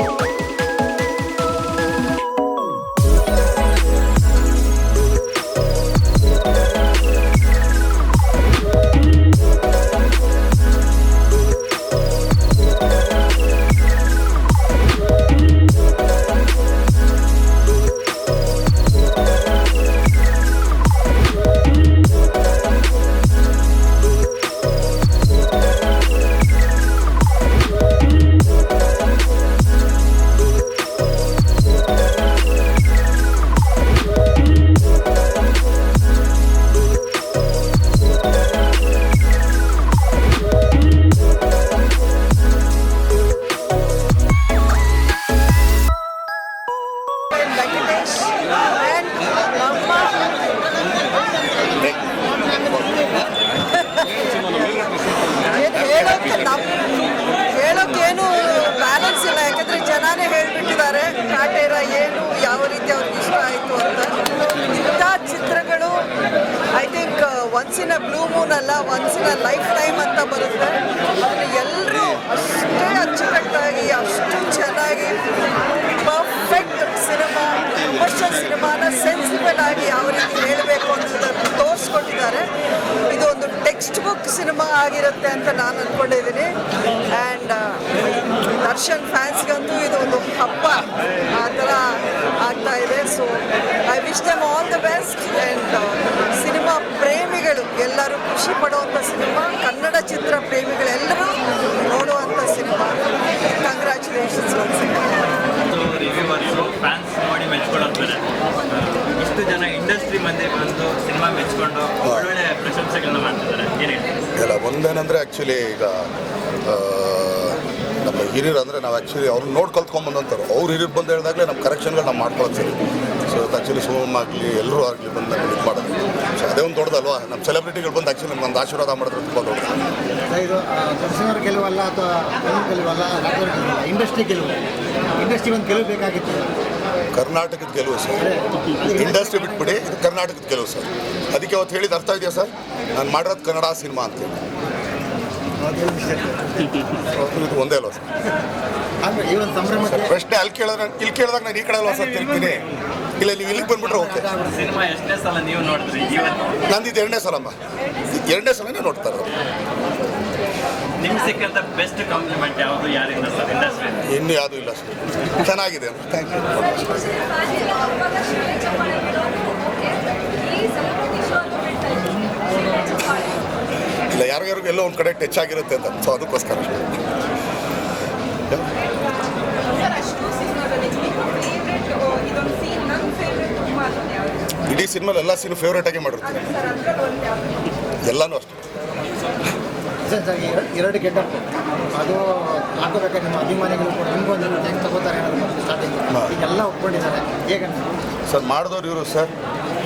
おい! ಅ blue Moon ಅಲ್ಲ a life time ಅಂತ ಬರುತ್ತೆ. ಅದನ್ನು ಎಲ್ಲರೂ ಅಷ್ಟೇ ಅಚ್ಚುಕಟ್ಟಾಗಿ, ಅಷ್ಟು ಚೆನ್ನಾಗಿ ಪರ್ಫೆಕ್ಟ್ ಸಿನಿಮಾ ಕಮರ್ಷಿಯಲ್ ಸಿನಿಮಾನ ಸೆನ್ಸಿಬಲ್ ಆಗಿ ಯಾವ ರೀತಿ ಹೇಳಬೇಕು ಅನ್ನೋದನ್ನು ತೋರಿಸ್ಕೊಟ್ಟಿದ್ದಾರೆ. ಇದು ಒಂದು ಟೆಕ್ಸ್ಟ್ ಬುಕ್ ಸಿನಿಮಾ ಆಗಿರುತ್ತೆ ಅಂತ ನಾನು ಅಂದ್ಕೊಂಡಿದ್ದೀನಿ ಆ್ಯಂಡ್ ದರ್ಶನ್ ಫ್ಯಾನ್ಸ್ಗಂತೂ ಇದು ಒಂದು ಹಬ್ಬ. ಆ ಥರ ಆಗ್ತಾ ಇದೆ. So I wish them all the best and ಎಲ್ಲರೂ ಖುಷಿ ಪಡುವಂಥ ಸಿನಿಮಾ ಕನ್ನಡ ಚಿತ್ರ ಪ್ರೇಮಿಗಳೆಲ್ಲರೂ ನೋಡುವಂಥ ಸಿನಿಮಾ. ಕಂಗ್ರ್ಯಾಚುಲೇಷನ್ಸ್ ಒಂದೇನಂದ್ರೆ ಫ್ಯಾನ್ಸ್ ನೋಡಿ ಮೆಚ್ಕೊಳ್ಳೋದ್ಮೇಲೆ ಇಷ್ಟು ಜನ ಇಂಡಸ್ಟ್ರಿ ಮಂದಿ ಬಂದು ಸಿನಿಮಾ ಮೆಚ್ಕೊಂಡು ಒಳ್ಳೊಳ್ಳೆ ಪ್ರಶಂಸೆಗಳನ್ನ ಮಾಡ್ತಿದ್ದಾರೆ. ಏನು ಹೇಳ್ತೀರಿ? ಇಲ್ಲ ಒಂದೇನಂದರೆ ಆ್ಯಕ್ಚುಲಿ ಈಗ ನಮ್ಮ ಹಿರಿಯರು ಅಂದ್ರೆ ನಾವು ಆ್ಯಕ್ಚುಲಿ ಅವ್ರನ್ನ ನೋಡಿ ಕಲ್ತ್ಕೊಂಬಂದಂತಾರೆ ಅವ್ರು ಹಿರಿಯರು ಬಂದು ಹೇಳಿದಾಗಲೇ ನಮ್ಮ ಕರೆಕ್ಷನ್ಗಳು ನಾವು ಮಾಡ್ಕೊಳ್ತೀವಿ ಸೊ ಆ್ಯಕ್ಚುಲಿ ಶಿವಮ್ಮ ಆಗಲಿ ಎಲ್ಲರೂ ಆಗಲಿ ಬಂದು ನಮ್ಗೆ ಇದು ಅದೇ ಒಂದು ದೊಡ್ಡದಲ್ವಾ? ನಮ್ಮ ಸೆಲೆಬ್ರಿಟಿಗಳು ಬಂದು ಆ್ಯಕ್ಚುಲಿ ನಮ್ಗೆ ಒಂದು ಆಶೀರ್ವಾದ ಮಾಡಿದ್ರೆ ತುಂಬ ದೊಡ್ಡದು. ಇದು ಗೆಲುವಲ್ಲ ಅಥವಾ ಗೆಲುವಲ್ಲ ಇಂಡಸ್ಟ್ರಿ ಗೆಲುವು ಇಂಡಸ್ಟ್ರಿ ಒಂದು ಗೆಲುವು ಬೇಕಾಗಿತ್ತು. ಕರ್ನಾಟಕದ ಗೆಲುವು ಸರ್. ಇಂಡಸ್ಟ್ರಿ ಬಿಟ್ಬಿಡಿ ಇದು ಕರ್ನಾಟಕದ ಗೆಲುವು ಸರ್. ಅದಕ್ಕೆ ಅವತ್ತು ಹೇಳಿದ ಅರ್ಥ ಇದೆಯಾ ಸರ್? ನಾನು ಮಾಡಿರೋದು ಕನ್ನಡ ಸಿನಿಮಾ ಅಂತೇಳಿ ಇದು ಒಂದೇ ಅಲ್ವಾ ಸರ್? ಪ್ರಶ್ನೆ ಅಲ್ಲಿ ಕೇಳಿದ್ರೆ ಇಲ್ಲಿ ಕೇಳಿದಾಗ ನಾನು ಈ ಕಡೆ ಅಲ್ವಾ ಸರ್ ತಿರ್ತೀನಿ ಇಲ್ಲ ನೀವು ಇಲ್ಲಿಗೆ ಬಂದ್ಬಿಟ್ರೆ ಓಕೆ ಸಿನಿಮಾ ಎಷ್ಟನೇ ಸಲ ನೀವು ನೋಡಿದ್ರಿ? ನಂದು ಇದು ಎರಡನೇ ಸಲಮ್ಮ ಎರಡನೇ ಸಲನೇ ನೋಡ್ತಾ ಇರೋದು. ನಿಮ್ಗೆ ಸಿಕ್ಕಂತ ಬೆಸ್ಟ್ ಕಾಂಪ್ಲಿಮೆಂಟ್ ಯಾವುದು ಯಾರಿಂದ ಸರ್ ಇಂಡಸ್ಟ್ರಿ ಇನ್ನೂ ಯಾವುದೂ ಇಲ್ಲ ಸರ್ ಚೆನ್ನಾಗಿದೆ ಥ್ಯಾಂಕ್ ಯು ಇಲ್ಲ ಯಾರಿಗಾರಿಗೂ ಎಲ್ಲೋ ಒಂದು ಕಡೆ ಟಚ್ ಆಗಿರುತ್ತೆ ಅಂತ. ಸೊ ಅದಕ್ಕೋಸ್ಕರ. ಇಡೀ ಸಿನಿಮಾ ಎಲ್ಲ ಸೀನು ಫೇವ್ರೇಟ್ ಆಗಿ ಮಾಡಿರ್ತೀನಿ ಎಲ್ಲನೂ ಅಷ್ಟೇ. ಎರಡು- ಗೆಟಪ್ ಅದು ಹಾಕೋಬೇಕಾದ್ರೆ ನಿಮ್ಮ ಅಭಿಮಾನಿಗಳು ಕೂಡ ಹೆಂಗೆ ತಗೋತಾರೆ ಅನ್ನೋದು ಸ್ಟಾರ್ಟಿಂಗ್ ಹಾ. ಈಗೆಲ್ಲ ಒಪ್ಕೊಂಡಿದ್ದಾರೆ. ಹೇಗೆ ಸರ್ ಮಾಡಿದವ್ರು ಇವರು ಸರ್.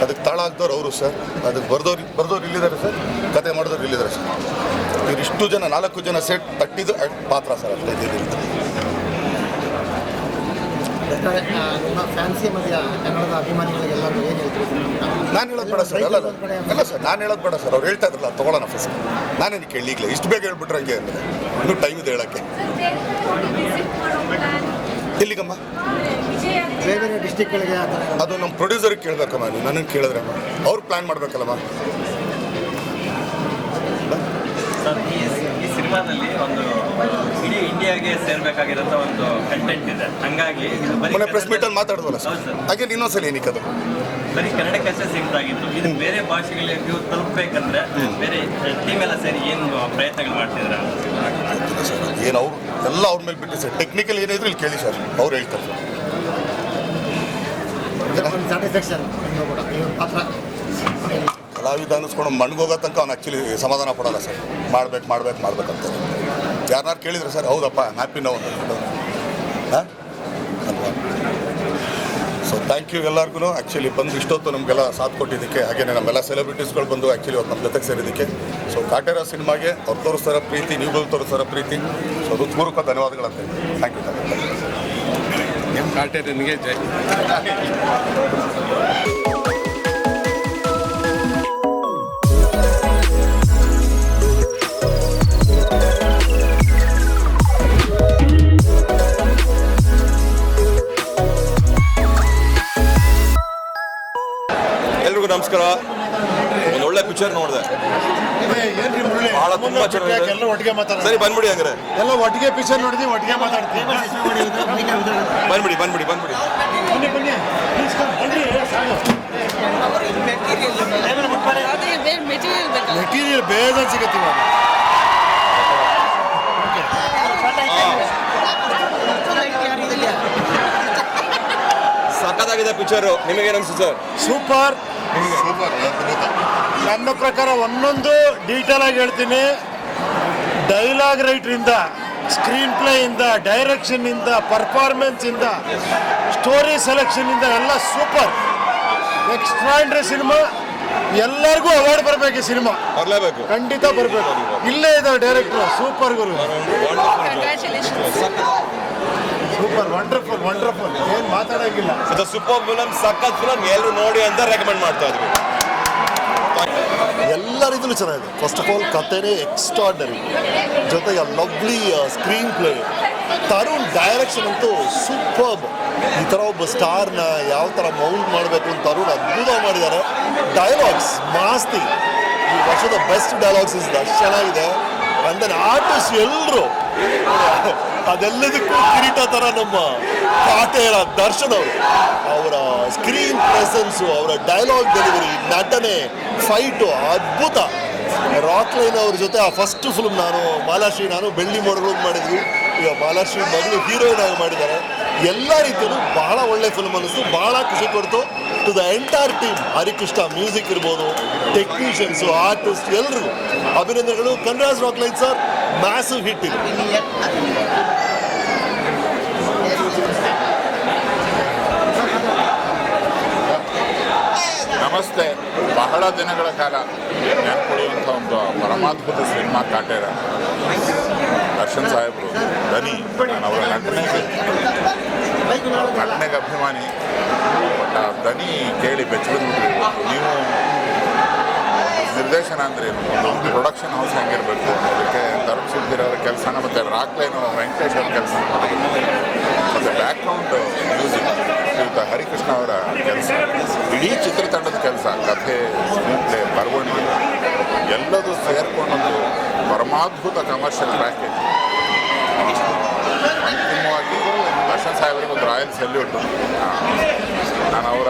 ಅದಕ್ಕೆ ತಾಳ ಹಾಕ್ದವ್ರು ಅವರು ಸರ್. ಅದಕ್ಕೆ ಬರ್ದವ್ರು ಬರ್ದವ್ರು ಇಲ್ಲಿದ್ದಾರೆ ಸರ್. ಕತೆ ಮಾಡಿದವ್ರು ಇಲ್ಲಿದ್ದಾರೆ ಸರ್. ಇವ್ರು ಇಷ್ಟು ಜನ ನಾಲ್ಕು ಜನ ಸೆಟ್ ತಟ್ಟಿದ್ದು ಪಾತ್ರ ಸರ್ ಅಷ್ಟೇ ಇದಿದ್ದು. ಒಟ್ಟಾರೆ, ಆ, ನಿಮ್ಮ ಫ್ಯಾನ್ಸಿ ಮತ್ತು ಕನ್ನಡದ ಅಭಿಮಾನಿಗಳಿಗೆಲ್ಲರೂ ಏನು ಹೇಳ್ತೀವಿ ನಾನು ಹೇಳೋದು ಬೇಡ ಸರ್ ಅಲ್ಲ ಅಲ್ಲ. ಸರ್ ನಾನು ಹೇಳೋದು ಬೇಡ ಸರ್ ಅವ್ರು ಹೇಳ್ತಾ ಇದ್ರಲ್ಲ ತೊಗೊಳ್ಳೋಣ ಫಸ್ಟ್ ನಾನೇನು ಕೇಳಿ ಈಗಲೇ ಇಷ್ಟು ಬೇಗ ಹೇಳ್ಬಿಟ್ರೆ ಹಂಗೆ ಅಂದರೆ ಇನ್ನೂ ಟೈಮ್ ಇದೆ ಹೇಳೋಕ್ಕೆ. ಎಲ್ಲಿಗಮ್ಮ? ಬೇರೆ ಬೇರೆ ಡಿಸ್ಟಿಕ್ಗಳಿಗೆ ಅದು ನಮ್ಮ ಪ್ರೊಡ್ಯೂಸರ್ಗೆ ಕೇಳಬೇಕಮ್ಮ ನೀವು ನನಗೆ ಕೇಳಿದ್ರಮ್ಮ ಅವ್ರು ಪ್ಲ್ಯಾನ್ ಮಾಡಬೇಕಲ್ಲಮ್ಮ. ಸರ್ ಈ ಈ ಸಿನಿಮಾದಲ್ಲಿ ಒಂದು ಇಡೀ ಇಂಡಿಯಾಗೆ ಸೇರ್ಬೇಕಾಗಿರೋಂಥ ಒಂದು ಕಂಟೆಂಟ್ ಇದೆ. ಹಂಗಾಗಿ ಇದು ಬರೀ ಮೊನ್ನೆ ಪ್ರೆಸ್ ಮೀಟ್ ಮೀಟಲ್ಲಿ ಮಾತಾಡಿದ್ವಲ್ಲ ಸರ್ ಹೌದು ಸರ್ ಹಾಗೆ ಇನ್ನೊಂದ್ಸಲ ಏನಕ್ಕೆ ಅದು? ಬರೀ ಕನ್ನಡಕ್ಕಷ್ಟೇ ಸೀಮಿತ ಆಗಿತ್ತು ಇದು ಬೇರೆ ಭಾಷೆಗಳಿಗೂ ತಲುಪಬೇಕಂದ್ರೆ ಬೇರೆ ಟೀಮ್ ಎಲ್ಲ ಸೇರಿ ಏನು ಪ್ರಯತ್ನಗಳು ಮಾಡ್ತಿದ್ರ? ಏನು ಅವ್ರು ಎಲ್ಲ ಅವ್ರ ಮೇಲೆ ಬಿಟ್ಟು ಸರ್ ಟೆಕ್ನಿಕಲ್ ಏನಿದ್ರು ಇಲ್ಲಿ ಕೇಳಿ ಸರ್ ಅವ್ರು ಹೇಳ್ತಾರೆ ಸರ್ ಸ್ಯಾಟಿಸ್ಫ್ಯಾಕ್ಷನ್ ಕೂಡ ಪಾತ್ರ. ಕಲಾವಿದ ಅನ್ನಿಸ್ಕೊಂಡು ಮಣ್ಗೋಗೋ ತನಕ ಅವ್ನು ಆ್ಯಕ್ಚುಲಿ ಸಮಾಧಾನ ಪಡಲ್ಲ ಸರ್ ಮಾಡ್ಬೇಕು ಮಾಡ್ಬೇಕು ಮಾಡ್ಬೇಕಂತ ಯಾರನ್ನಾರು ಕೇಳಿದ್ರು ಸರ್ ಹೌದಪ್ಪ ಹ್ಯಾಪಿ ನೋವು ಅಂತ ಹಾಂ? ಅಲ್ವಾ? ಸೊ ಥ್ಯಾಂಕ್ ಯು ಎಲ್ಲರಿಗೂ ಆ್ಯಕ್ಚುಲಿ ಬಂದು ಇಷ್ಟೊತ್ತು ನಮಗೆಲ್ಲ ಸಾಥ್ ಕೊಟ್ಟಿದ್ದಕ್ಕೆ ಹಾಗೆಯೇ ನಮ್ಮೆಲ್ಲ ಸೆಲೆಬ್ರಿಟೀಸ್ಗಳು ಬಂದು ಆ್ಯಕ್ಚುಲಿ ಅವ್ರು ನಮ್ಮ ಜೊತೆಗೆ ಸೇರಿದ್ದಕ್ಕೆ. ಸೊ ಕಾಟೇರ ಸಿನಿಮಾಗೆ ಅವ್ರು ತೋರಿಸ್ತಾರ ಪ್ರೀತಿ ನೀವುಗಳು ತೋರಿಸ್ತಾರ ಪ್ರೀತಿ. ಸೊ ಅದು ಪೂರ್ವಕ ಧನ್ಯವಾದಗಳಂತ. ಥ್ಯಾಂಕ್ ಯು ಥ್ಯಾಂಕ್ ನಿಮ್ಮ ಕಾಟೇರಿ ಕಾಟೇರನಿಗೆ ಜೈ. ನಮಸ್ಕಾರ. ಒಂದು ಒಳ್ಳೆ ಪಿಕ್ಚರ್ ನೋಡಿದೆ. ಬಹಳ ತುಂಬಾ ಚೆನ್ನಾಗಿದೆ. ಎಲ್ಲ ಒಟ್ಟಿಗೆ ಮಾತಾಡ ಸರಿ ಬಂದ್ಬಿಡಿ ಹಂಗಾರೆ. ಎಲ್ಲ ಒಟ್ಟಿಗೆ ಪಿಕ್ಚರ್ ನೋಡಿದ್ವಿ ಒಟ್ಟಿಗೆ ಮಾತಾಡ್ತೀವಿ ಬಂದ್ಬಿಡಿ ಬಂದ್ಬಿಡಿ ಬಂದ್ಬಿಡಿ. ಮೆಟೀರಿಯಲ್ ಬೇಗ ಸಿಗತ್ತೆ ಇವಾಗ. ಸಖತ್ತಾಗಿದೆ ಪಿಕ್ಚರು ನಿಮಗೆ ಅನ್ಸುತ್ತೆ? ಸರ್ ಸೂಪರ್ ನನ್ನ ಪ್ರಕಾರ ಒಂದೊಂದು ಡೀಟೇಲ್ ಆಗಿ ಹೇಳ್ತೀನಿ. ಡೈಲಾಗ್ ರೈಟ್ರಿಂದ ಸ್ಕ್ರೀನ್ ಪ್ಲೇಯಿಂದ ಡೈರೆಕ್ಷನ್ನಿಂದ ಪರ್ಫಾರ್ಮೆನ್ಸಿಂದ ಸ್ಟೋರಿ ಸೆಲೆಕ್ಷನ್ನಿಂದ ಎಲ್ಲ ಸೂಪರ್ ಎಕ್ಸ್ಟ್ರಾಂಡ್ರಿ ಸಿನಿಮಾ ಎಲ್ಲರಿಗೂ ಅವಾರ್ಡ್ ಬರಬೇಕು ಈ ಸಿನಿಮಾ ಬರಲೇಬೇಕು. ಖಂಡಿತ ಬರಬೇಕು. ಇಲ್ಲೇ ಇದ್ದಾರೆ ಡೈರೆಕ್ಟರ್ ಸೂಪರ್ ಗುರು. ಸೂಪರ್ ವಂಡರ್ಫುಲ್ ವಂಡರ್ಫುಲ್ ಏನು ಮಾತಾಡೋಂಗಿಲ್ಲ. ಇದು ಸೂಪರ್ ಫಿಲಮ್ ಸಖತ್ ಫಿಲಮ್ ಎಲ್ಲರೂ ನೋಡಿ ಅಂತ ರೆಕಮೆಂಡ್ ಮಾಡ್ತಾ ಇದ್ವಿ. ರೀತಿಯಲ್ಲೂ ಚೆನ್ನಾಗಿದೆ. ಫಸ್ಟ್ ಆಫ್ ಆಲ್ ಕಥೆನೇ ಎಕ್ಸ್ಟ್ರಾರ್ಡನರಿ ಜೊತೆಗೆ lovely screenplay Tarun direction ಅಂತೂ ಸೂಪರ್ಬ್ ಈ ಥರ ಒಬ್ಬ ಸ್ಟಾರ್ನ ಯಾವ ಥರ ಮೌಲ್ಡ್ ಮಾಡಬೇಕು ಅಂತ ತರುಣ್ ಅದ್ಭುತ ಮಾಡಿದ್ದಾರೆ. ಡೈಲಾಗ್ಸ್ ಮಾಸ್ತಿ. ಈ ವರ್ಷದ ಬೆಸ್ಟ್ ಡೈಲಾಗ್ಸ್ ಇಸ್ ಚೆನ್ನಾಗಿದೆ. ಅಂಡ್ ದೆನ್ ಆರ್ಟಿಸ್ಟ್ ಎಲ್ಲರೂ ಅದೆಲ್ಲದಕ್ಕೂ ಕಿರೀಟ ತರ ನಮ್ಮ ಕಾಟೇರ ದರ್ಶನ್ ಅವರು ಅವರ ಸ್ಕ್ರೀನ್ ಪ್ರೆಸೆನ್ಸ್ ಅವರ ಡೈಲಾಗ್ ಡೆಲಿವರಿ ನಟನೆ ಫೈಟು ಅದ್ಭುತ. ರಾಕ್ ಲೈನ್ ಅವ್ರ ಜೊತೆ ಆ ಫಸ್ಟ್ ಫಿಲ್ಮ್ ನಾನು, ಮಾಲಾಶ್ರೀ, ನಾನು ಬೆಳ್ಳಿ ಮೋಡಗಳು ಮಾಡಿದ್ವಿ. ಈಗ ಬಾಲಾಶ್ರೀ ಮಗಳು ಹೀರೋಯಿನ್ ಆಗಿ ಮಾಡಿದ್ದಾರೆ. ಎಲ್ಲ ರೀತಿಯಲ್ಲೂ ಬಹಳ ಒಳ್ಳೆ ಫಿಲ್ಮ್ ಅನ್ನಿಸ್ತು. ಬಹಳ ಖುಷಿ ಕೊಡ್ತು. To the entire team Harikrishna music ಇರ್ಬೋದು ಟೆಕ್ನಿಷಿಯನ್ಸು ಆರ್ಟಿಸ್ಟ್ ಎಲ್ಲರೂ ಅಭಿನಂದನೆಗಳು. Kanraj Rockline sir massive hit ಇದು. ನಮಸ್ತೆ. ಬಹಳ ದಿನಗಳ ಕಾಲ ನೆನ್ಪುಳಿಯುವಂಥ ಒಂದು ಪರಮಾದ್ಭುತ ಸಿನಿಮಾ ಕಾಟೇರ ದರ್ಶನ್ ಸಾಹೇಬರು, ಧನಿ, ನಾನು ಅವರ ನಟನೆಗೆ ನಟನೆಗೆ ಅಭಿಮಾನಿ. ಬಟ್ ಆ ಧನಿ ಕೇಳಿ ಬೆಚ್ಚಬಿದ್ಬಿಟ್ರಿ ನೀವು ನಿರ್ದೇಶನ ಅಂದ್ರೆ ಏನು? ಪ್ರೊಡಕ್ಷನ್ ಹೌಸ್ ಹೆಂಗಿರಬೇಕು? ಅದಕ್ಕೆ ತರುಣ್ ಸುಧೀರ್ ಅವರ ಕೆಲಸನ ಮತ್ತು ರಾಕ್ ಲೈನ್ ವೆಂಕಟೇಶ್ ಅವರ ಕೆಲಸ. ಮತ್ತು ಬ್ಯಾಕ್ಗ್ರೌಂಡ್ ಮ್ಯೂಸಿಕ್ ಶ್ರೀಯುತ ಹರಿಕೃಷ್ಣ ಅವರ ಕೆಲಸ. ಇಡೀ ಚಿತ್ರತಂಡದ ಕೆಲಸ, ಕಥೆ, ಸ್ಕ್ರೀನ್ಪ್ಲೇ, ಬರವಣಿಗೆ, ಎಲ್ಲದೂ ಸೇರ್ಕೊಂಡೊಂದು ಪರಮಾದ್ಭುತ ಕಮರ್ಷಿಯಲ್ ಪ್ಯಾಕೇಜ್ ಅಂತಿಮವಾಗಿ ದರ್ಶನ್ ಸಾಹೇಬರಿಗೆ ಒಂದು ರಾಯಲ್ ಸೆಲ್ಯೂಟ್ ನಾನು ಅವರ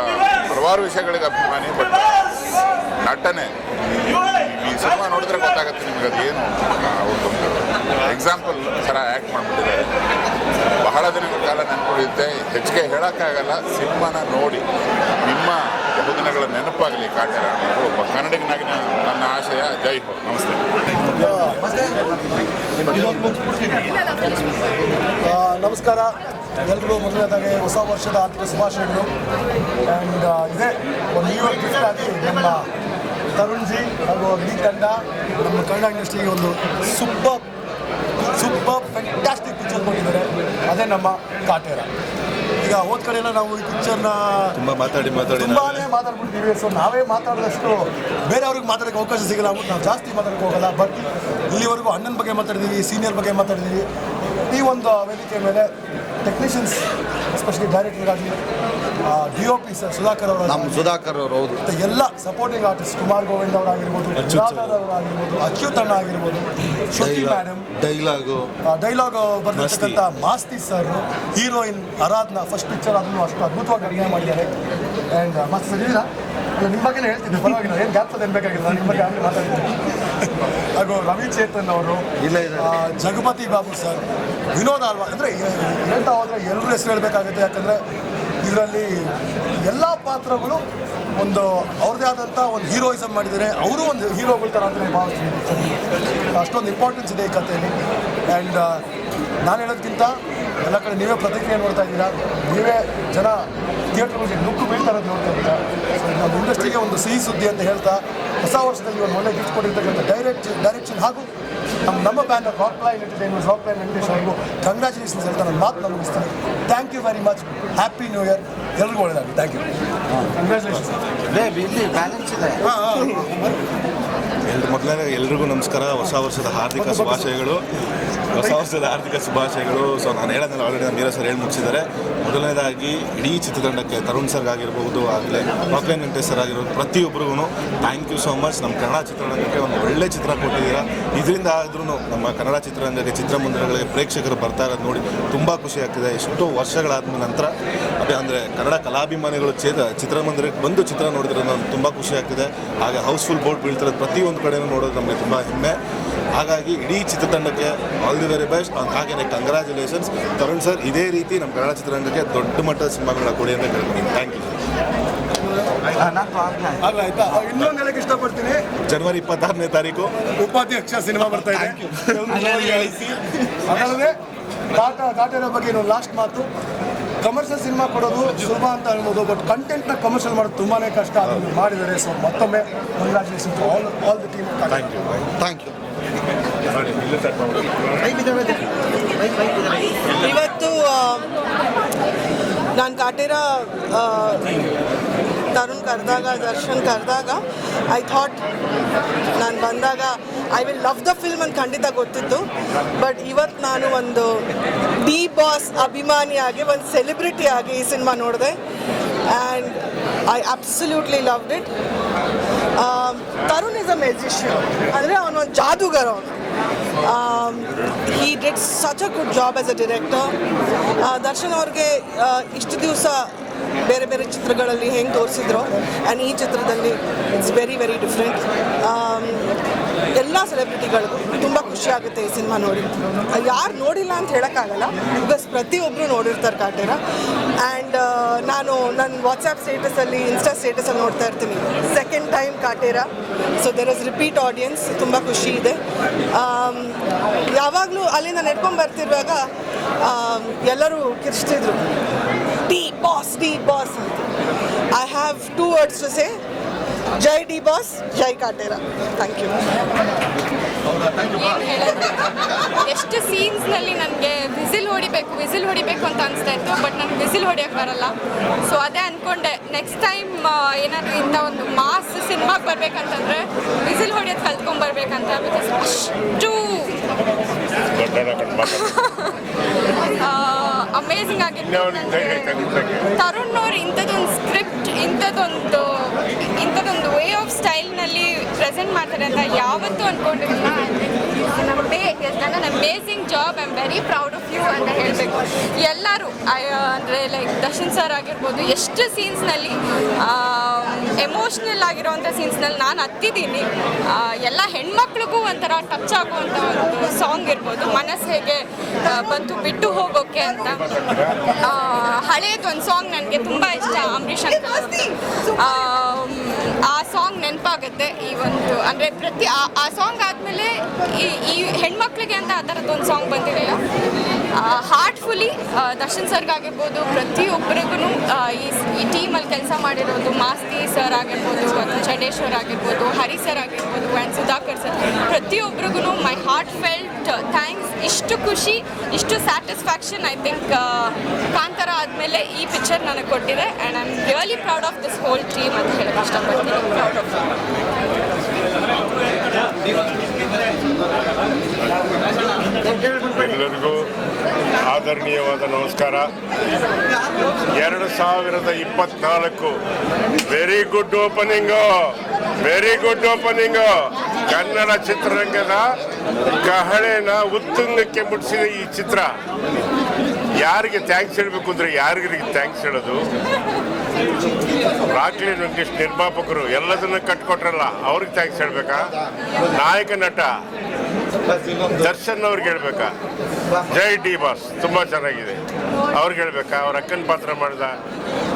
ಹಲವಾರು ವಿಷಯಗಳಿಗೆ ಅಭಿಮಾನಿ ಬಟ್ ನಟನೆ. ಈ ಸಿನಿಮಾ ನೋಡಿದ್ರೆ ಗೊತ್ತಾಗುತ್ತೆ ನಿಮಗೆ ಅದೇನು ಅವ್ರದ್ದೊಂದು ಎಕ್ಸಾಂಪಲ್ ಥರ ಆ್ಯಕ್ಟ್ ಮಾಡಿಬಿಟ್ಟಿದ್ದಾರೆ. ಬಹಳ ದಿನಗಳ ಕಾಲ ನೆನ್ಕೊಂಡಿದ್ದೆ ಹೆಚ್ಚಿಗೆ ಹೇಳೋಕ್ಕಾಗಲ್ಲ. ಸಿನಿಮಾನ ನೋಡಿ ನಿಮ್ಮ ಬಹುದಿನಗಳ ನೆನಪಾಗಲಿ ಕಾಟರ ಒಬ್ಬ ಕನ್ನಡಿಗನಾಗಿ ನಾನು- ನನ್ನ ಆಶಯ. ಜೈ ಹೋ. ನಮಸ್ತೆ. ನಮಸ್ಕಾರ. ಎಲ್ರಿಗೂ ಮೊದಲನೇದಾಗಿ ಹೊಸ ವರ್ಷದ ಆರ್ಥಿಕ ಶುಭಾಶಯಗಳು. ಆ್ಯಂಡ್ ಇದೇ ಒಂದು ಇಯರ್ ಗಿಫ್ಟ್ ಆಗಿ ನಮ್ಮ ತರುಣ್ ಜಿ ಹಾಗೂ ಅಗ್ನಿ ತಂಡ, ನಮ್ಮ ಕನ್ನಡ ಇಂಡಸ್ಟ್ರಿಗೆ ಒಂದು ಸೂಪರ್ ಸೂಪರ್ ಫ್ಯಾಂಟಾಸ್ಟಿಕ್ ಪಿಕ್ಚರ್ ಕೊಟ್ಟಿದ್ದಾರೆ. ಅದೇ ನಮ್ಮ ಕಾಟೇರ. ಈಗ ಹೋದ ಕಡೆ ಎಲ್ಲ ನಾವು ಈ ಪಿಕ್ಚರ್ನ ತುಂಬ ಮಾತಾಡಿ ಮಾತಾಡಿ ತುಂಬಾನೇ ಮಾತಾಡ್ಬಿಡ್ತೀವಿ ಸೊ ನಾವೇ ಮಾತಾಡಿದಷ್ಟು ಬೇರೆಯವ್ರಿಗೆ ಮಾತಾಡೋಕ್ಕೆ ಅವಕಾಶ ಸಿಗಲ್ಲ. ಅಂದ್ಬಿಟ್ಟು ನಾವು ಜಾಸ್ತಿ ಮಾತಾಡಕ್ಕೆ ಹೋಗಲ್ಲ. ಬಟ್ ಇಲ್ಲಿವರೆಗೂ ಅಣ್ಣನ ಬಗ್ಗೆ ಮಾತಾಡಿದ್ದೀವಿ ಸೀನಿಯರ್ ಬಗ್ಗೆ ಮಾತಾಡಿದ್ದೀವಿ. ಈ ಒಂದು ವೇದಿಕೆ ಮೇಲೆ ಟೆಕ್ನಿಷಿಯನ್ಸ್ ಎಸ್ಪೆಷಲಿ ಡೈರೆಕ್ಟರ್ ಆಗಿ D O P sir Sudhakar ಅವರು ನಮ್ಮ ಸುಧಾಕರ್ ಅವರು ಹೌದು. ಮತ್ತು ಎಲ್ಲ ಸಪೋರ್ಟಿಂಗ್ ಆರ್ಟಿಸ್ಟ್ ಕುಮಾರ್ ಗೋವಿಂದ್ ಅವರಾಗಿರ್ಬೋದು ಆಗಿರ್ಬೋದು ಅವರಾಗಿರ್ಬೋದು ಅಚ್ಯುತ್ ಅಣ್ಣ ಆಗಿರ್ಬೋದು Shruti madam dialogue. Dialogue ಬರೆದಿರ್ತಕ್ಕಂಥ Masthi sir heroine Aradhana first picture ಅದನ್ನು ಅಷ್ಟು ಅದ್ಭುತವಾಗಿ ಅಡುಗೆ ಮಾಡಿದ್ದಾರೆ. ಆ್ಯಂಡ್ ಮಾಸ್ತಿ ಸರ್ ಇಲ್ಲ ನಿಮ್ಮ ಬಗ್ಗೆನೇ ಹೇಳ್ತಿದ್ದೆ ಪರವಾಗಿಲ್ಲ ಏನು ಗ್ಯಾಪ್ ಏನು ಬೇಕಾಗಿಲ್ಲ ನಿಮ್ಮ ಬಗ್ಗೆ ಆಗಲೇ ಮಾತಾಡ್ತೀನಿ. ಹಾಗೂ ರವಿ ಚೇತನ್ ಅವರು ಜಗಪತಿ ಬಾಬು ಸರ್ ವಿನೋದ್ ಆಲ್ವಾ ಅಂದ್ರೆ ಹೇಳ್ತಾ ಹೋದರೆ ಎಲ್ಲರೂ ಹೆಸರು ಹೇಳಬೇಕಾಗುತ್ತೆ ಯಾಕಂದರೆ ಇದರಲ್ಲಿ ಎಲ್ಲ ಪಾತ್ರಗಳು ಒಂದು ಅವ್ರದೇ ಆದಂಥ ಒಂದು ಹೀರೋಯಿಸಮ್ ಮಾಡಿದ್ದಾರೆ. ಅವರು ಒಂದು ಹೀರೋಗಳ ಥರ ಅಂತ ಭಾವಿಸ್ತೀನಿ. ಅಷ್ಟೊಂದು ಇಂಪಾರ್ಟೆನ್ಸ್ ಇದೆ ಈ ಕಥೆಯಲ್ಲಿ. ಆ್ಯಂಡ್ ನಾನು ಹೇಳೋದಕ್ಕಿಂತ ಎಲ್ಲ ಕಡೆ ನೀವೇ ಪ್ರತಿಕ್ರಿಯೆ ನೋಡ್ತಾ ಇದ್ದೀರಾ? ನೀವೇ ಜನ ಥಿಯೇಟ್ರ್ಗಳಿಗೆ ನುಗ್ಗು ಬೀಳ್ತಾ ಇರೋದು ನೋಡ್ತಾ ಇದ್ದೀರಾ? ಸೊ ಇದು ನಮ್ಮ ಇಂಡಸ್ಟ್ರಿಗೆ ಒಂದು ಸಿಹಿ ಸುದ್ದಿ ಅಂತ ಹೇಳ್ತಾ ಹೊಸ ವರ್ಷದಲ್ಲಿ ಒಂದು ಒಳ್ಳೆ ಗಿಫ್ಟ್ ಕೊಟ್ಟಿರ್ತಕ್ಕಂಥ ಡೈರೆಕ್ಟ್ ಡೈರೆಕ್ಷನ್ ಹಾಗೂ ನಮ್ಮ ನಮ್ಮ banner Rockline entertainment rock line Venkatesh ಅವರಿಗೂ ಕಂಗ್ರ್ಯಾಚುಲೇಷನ್ಸ್ ಹೇಳ್ತಾ ನನ್ನ ಮಾತು ನಾನು ಮುಗಿಸ್ತೀನಿ thank you very much happy new year ಎಲ್ರಿಗೂ ಒಳ್ಳೆಯದಾಗಲಿ ಥ್ಯಾಂಕ್ ಯು ಕಂಗ್ರ್ಯಾಚುಲೇಷನ್ಸ್ ಎಲ್ರು ಮೊದಲನೇ ಎಲ್ರಿಗೂ ನಮಸ್ಕಾರ. ಹೊಸ ವರ್ಷದ ಹಾರ್ದಿಕ ಶುಭಾಶಯಗಳು. ಹೊಸ ವರ್ಷದ ಆರ್ಥಿಕ ಶುಭಾಶಯಗಳು. ಸೊ ನಾನು ಹೇಳೋದನ್ನ ಆಲ್ರೆಡಿ ನಮ್ಮ ಸರ್ ಹೇಳಿ ಮುಗಿಸಿದ್ದಾರೆ. ಮೊದಲನೇದಾಗಿ, ಇಡೀ ಚಿತ್ರತಂಡಕ್ಕೆ ತರುಣ್ ಸರ್ ಆಗಿರ್ಬೋದು, ಆಗಲೇ ವೆಂಕಟೇಶ್ ಸರ್ ಆಗಿರ್ಬೋದು ಪ್ರತಿಯೊಬ್ಬರಿಗೂ ಥ್ಯಾಂಕ್ ಯು ಸೋ ಮಚ್ ನಮ್ಮ ಕನ್ನಡ ಚಿತ್ರರಂಗಕ್ಕೆ ಒಂದು ಒಳ್ಳೆ ಚಿತ್ರ ಕೊಟ್ಟಿದ್ದೀರಾ. ಇದರಿಂದ ಆದ್ರೂ ನಮ್ಮ ಕನ್ನಡ ಚಿತ್ರರಂಗಕ್ಕೆ ಚಿತ್ರಮಂದಿರಗಳಿಗೆ ಪ್ರೇಕ್ಷಕರು ಬರ್ತಾ ಇರೋದು ನೋಡಿ ತುಂಬ ಖುಷಿ ಆಗ್ತಿದೆ. ಎಷ್ಟೋ ವರ್ಷಗಳಾದ ನಂತರ, ಅದೇ ಅಂದರೆ ಕನ್ನಡ ಕಲಾಭಿಮಾನಿಗಳು ಚೇತ ಚಿತ್ರಮಂದಿರಕ್ಕೆ ಬಂದು ಚಿತ್ರ ನೋಡಿದ್ರೆ ನನಗೆ ತುಂಬ ಖುಷಿ ಆಗ್ತಿದೆ. ಹಾಗೆ ಹೌಸ್ಫುಲ್ ಬೋರ್ಡ್ ಬೀಳ್ತಿರೋದು ಪ್ರತಿಯೊಂದು ಕಡೆಯೂ ನೋಡೋದು ನಮಗೆ ತುಂಬ ಹೆಮ್ಮೆ. ಹಾಗಾಗಿ ಇಡೀ ಚಿತ್ರತಂಡಕ್ಕೆ ಆಲ್ ದಿ ವೆರಿ ಬೆಸ್ಟ್. ಹಾಗೆಯೇ ಕಂಗ್ರ್ಯಾಚುಲೇಷನ್ಸ್ ತರುಣ್ ಸರ್ ಇದೇ ರೀತಿ ನಮ್ಮ ಕನ್ನಡ ಚಿತ್ರರಂಗಕ್ಕೆ ದೊಡ್ಡ ಮಟ್ಟದ ಸಿನಿಮಾಗಳನ್ನ ಕೊಡಿ ಅಂತ ಕೇಳ್ತೀನಿ. ಥ್ಯಾಂಕ್ ಯು ಇನ್ನೊಂದು ಹೇಳಕ್ಕೆ ಇಷ್ಟಪಡ್ತೀನಿ. ಜನವರಿ ಇಪ್ಪತ್ತಾರನೇ ತಾರೀಕು. ಉಪಾಧ್ಯಕ್ಷ ಸಿನಿಮಾ ಬರ್ತಾ ಇದೆ. ಅದಲ್ಲದೆ ಬಗ್ಗೆ ಇನ್ನೊಂದು ಲಾಸ್ಟ್ ಮಾತು. ಕಮರ್ಷಿಯಲ್ ಸಿನಿಮಾ ಕೊಡೋದು ಸುಲಭ ಅಂತ ಅನ್ಬೋದು ಬಟ್ ಕಂಟೆಂಟ್ನ ಕಮರ್ಷಿಯಲ್ ಮಾಡೋದು ತುಂಬಾ ಕಷ್ಟ. ಅದನ್ನು ಮಾಡಿದರೆ ಸೊ ಮತ್ತೊಮ್ಮೆ congratulation all all the team thank you thank you bike ಇದೆ ಬೈಕ್ ಬೈಕ್ ಇದೆ ಇವತ್ತು ನಾನು ಕಾಟೇರ ತರುಣ್ ಕರೆದಾಗ, ದರ್ಶನ್ ಕರೆದಾಗ ಐ ಥಾಟ್ ನಾನು ಬಂದಾಗ I will love the film ಅಂತ ಖಂಡಿತ ಗೊತ್ತಿತ್ತು ಬಟ್ ಇವತ್ತು ನಾನು ಒಂದು ಡಿ ಬಾಸ್ ಅಭಿಮಾನಿಯಾಗಿ, ಒಂದು ಸೆಲೆಬ್ರಿಟಿ ಆಗಿ ಈ ಸಿನಿಮಾ ನೋಡಿದೆ and I absolutely loved it Tarun is a musician ಅಂದರೆ ಅವನೊಂದು ಜಾದೂಗರ ಅವನು. He did such a good job as a director Darshan ಅವ್ರಿಗೆ ಇಷ್ಟು ದಿವಸ ಬೇರೆ ಬೇರೆ ಚಿತ್ರಗಳಲ್ಲಿ ಹೆಂಗೆ ತೋರಿಸಿದ್ರು ಆ್ಯಂಡ್ ಈ ಚಿತ್ರದಲ್ಲಿ ಇಟ್ಸ್ ವೆರಿ ವೆರಿ ಡಿಫ್ರೆಂಟ್ ಎಲ್ಲ ಸೆಲೆಬ್ರಿಟಿಗಳಿಗೂ ತುಂಬ ಖುಷಿ ಆಗುತ್ತೆ ಈ ಸಿನಿಮಾ ನೋಡಿ. ಯಾರು ನೋಡಿಲ್ಲ ಅಂತ ಹೇಳೋಕ್ಕಾಗಲ್ಲ. ಬಿಕಾಸ್ ಪ್ರತಿಯೊಬ್ಬರು ನೋಡಿರ್ತಾರೆ ಕಾಟೇರ. ಆ್ಯಂಡ್ ನಾನು ನನ್ನ ವಾಟ್ಸಪ್ ಸ್ಟೇಟಸಲ್ಲಿ ಇನ್ಸ್ಟಾ ಸ್ಟೇಟಸಲ್ಲಿ ನೋಡ್ತಾ ಇರ್ತೀನಿ. Second time Kaatera. So there is repeat audience ತುಂಬ ಖುಷಿ ಇದೆ. ಯಾವಾಗಲೂ ಅಲ್ಲಿಂದ ನಡ್ಕೊಂಡು ಬರ್ತಿರುವಾಗ ಎಲ್ಲರೂ ಕಿರ್ಚ್ತಿದ್ರು. ಡಿ ಬಾಸ್ ಡಿ ಬಾಸ್ ಅಂತ. I have two words to say Jai D boss, ಜೈ ಕಾಟೇರ. ಥ್ಯಾಂಕ್ ಯು ಎಷ್ಟು ಸೀನ್ಸ್ ಎಷ್ಟು ಸೀನ್ಸ್ನಲ್ಲಿ ನನಗೆ ವಿಸಿಲ್ ಹೊಡಿಬೇಕು ವಿಸಿಲ್ ಹೊಡಿಬೇಕು ಅಂತ ಅನಿಸ್ತಾ ಇತ್ತು, ಬಟ್ ನನಗೆ ವಿಸಿಲ್ ಹೊಡಿಯೋಕ್ಕೆ ಬರಲ್ಲ. ಸೊ ಅದೇ ಅಂದ್ಕೊಂಡೆ ನೆಕ್ಸ್ಟ್ ಟೈಮ್ ಏನಾದರೂ ಇಂಥ ಒಂದು ಮಾಸ್ ಸಿನಿಮಾಗೆ ಬರಬೇಕಂತಂದರೆ, ವಿಸಿಲ್ ಹೊಡಿಯೋದು ಕಲ್ತ್ಕೊಂಡ್ಬರ್ಬೇಕಂತ ಬಿಕಾಸ್ ಅಷ್ಟು ಅಮೇಝಿಂಗ್ ಆಗಿತ್ತು ತರುಣ್ ಅವ್ರು ಇಂಥದ್ದೊಂದು ಸ್ಕ್ರಿಪ್ಟ್ ಇಂಥದ್ದೊಂದು ಇಂಥದ್ದೊಂದು ವೇ ಆಫ್ ಸ್ಟೈಲ್ನಲ್ಲಿ ಪ್ರೆಸೆಂಟ್ ಮಾಡ್ತಾರೆ ಅಂತ ಯಾವತ್ತೂ ಅಂದ್ಕೊಂಡಿರಲಿಲ್ಲ amazing job I am very proud of you ಅಂತ ಹೇಳಬೇಕು. ಎಲ್ಲರೂ ಅಂದರೆ ಲೈಕ್ ದರ್ಶನ್ ಸರ್ ಆಗಿರ್ಬೋದು ಎಷ್ಟು ಸೀನ್ಸ್ನಲ್ಲಿ ಎಮೋಷ್ನಲ್ ಆಗಿರೋವಂಥ ಸೀನ್ಸ್ನಲ್ಲಿ ನಾನು ಹತ್ತಿದ್ದೀನಿ. ಎಲ್ಲ ಹೆಣ್ಮಕ್ಳಿಗೂ ಒಂಥರ ಟಚ್ ಆಗುವಂಥ ಒಂದು ಸಾಂಗ್ ಇರ್ಬೋದು. ಮನಸ್ಸು ಹೇಗೆ ಬಂತು ಬಿಟ್ಟು ಹೋಗೋಕೆ ಅಂತ. ಆ, ಹಳೇದು ಒಂದು ಸಾಂಗ್ ನನಗೆ ತುಂಬ ಇಷ್ಟ ಅಂಬರೀಷ್ ಆ ಸಾಂಗ್ ನೆನಪಾಗುತ್ತೆ ಈ ಒಂದು ಅಂದರೆ ಪ್ರತಿ ಆ- ಸಾಂಗ್ ಆದಮೇಲೆ ಈ ಹೆಣ್ಮಕ್ಳಿಗೆ ಅಂತ ಆ ಥರದ್ದು ಒಂದು ಸಾಂಗ್ ಬಂದಿರಲಿಲ್ಲ ಹಾರ್ಟ್ಫುಲಿ ದರ್ಶನ್ ಸರ್ಗಾಗಿರ್ಬೋದು ಪ್ರತಿಯೊಬ್ಬರಿಗೂ ಈ ಈ ಟೀಮಲ್ಲಿ ಕೆಲಸ ಮಾಡಿರೋದು ಮಾಸ್ತಿ ಸರ್ ಆಗಿರ್ಬೋದು, ಅಥವಾ ಚಂಡೇಶ್ವರ್ ಆಗಿರ್ಬೋದು, ಹರಿ ಸರ್ ಆಗಿರ್ಬೋದು ಆ್ಯಂಡ್ ಸುಧಾಕರ್ ಸರ್ ಪ್ರತಿಯೊಬ್ಬರಿಗೂ ಮೈ ಹಾರ್ಟ್ ಫೆಲ್ಟ್ ಥ್ಯಾಂಕ್ಸ್ ಇಷ್ಟು ಖುಷಿ, ಇಷ್ಟು ಸ್ಯಾಟಿಸ್ಫ್ಯಾಕ್ಷನ್ ಐ ಥಿಂಕ್ ಕಾಂತಾರ ಆದಮೇಲೆ ಈ ಪಿಕ್ಚರ್ ನನಗೆ ಕೊಟ್ಟಿದೆ and I am really proud of this whole team ಅಂತ ಹೇಳಕ್ಕೆ ಇಷ್ಟಪಡ್ತೀನಿ. ಪ್ರೌಡ್ ಆಫ್ ಎಲ್ಲರಿಗೂ ಆದರಣೀಯವಾದ ನಮಸ್ಕಾರ. ಎರಡು ಸಾವಿರದ ಇಪ್ಪತ್ನಾಲ್ಕು very good opening very good opening Kannada ಚಿತ್ರರಂಗದ ಕಹಳೆನ ಉತ್ತುಂಗಕ್ಕೆ ಮುಟ್ಟಿಸಿದ ಈ ಚಿತ್ರ. ಯಾರಿಗೆ ಥ್ಯಾಂಕ್ಸ್ ಹೇಳಬೇಕು ಅಂದ್ರೆ ಯಾರಿಗೆ ಥ್ಯಾಂಕ್ಸ್ ಹೇಳೋದು? ರಾಕ್ಲಿ ವೆಂಕಟೇಶ್ ನಿರ್ಮಾಪಕರು ಎಲ್ಲದನ್ನು ಕಟ್ಕೊಟ್ರಲ್ಲ, ಅವ್ರಿಗೆ ಥ್ಯಾಂಕ್ಸ್ ಹೇಳ್ಬೇಕಾ? ನಾಯಕ ನಟ ದರ್ಶನ್ ಅವ್ರಿಗೆ ಹೇಳ್ಬೇಕಾ? ಜೈ ಡಿ ಬಾಸ್, ತುಂಬ ಚೆನ್ನಾಗಿದೆ. ಅವ್ರಿಗೆ ಹೇಳ್ಬೇಕಾ? ಅವ್ರ ಅಕ್ಕನ ಪಾತ್ರ ಮಾಡಿದ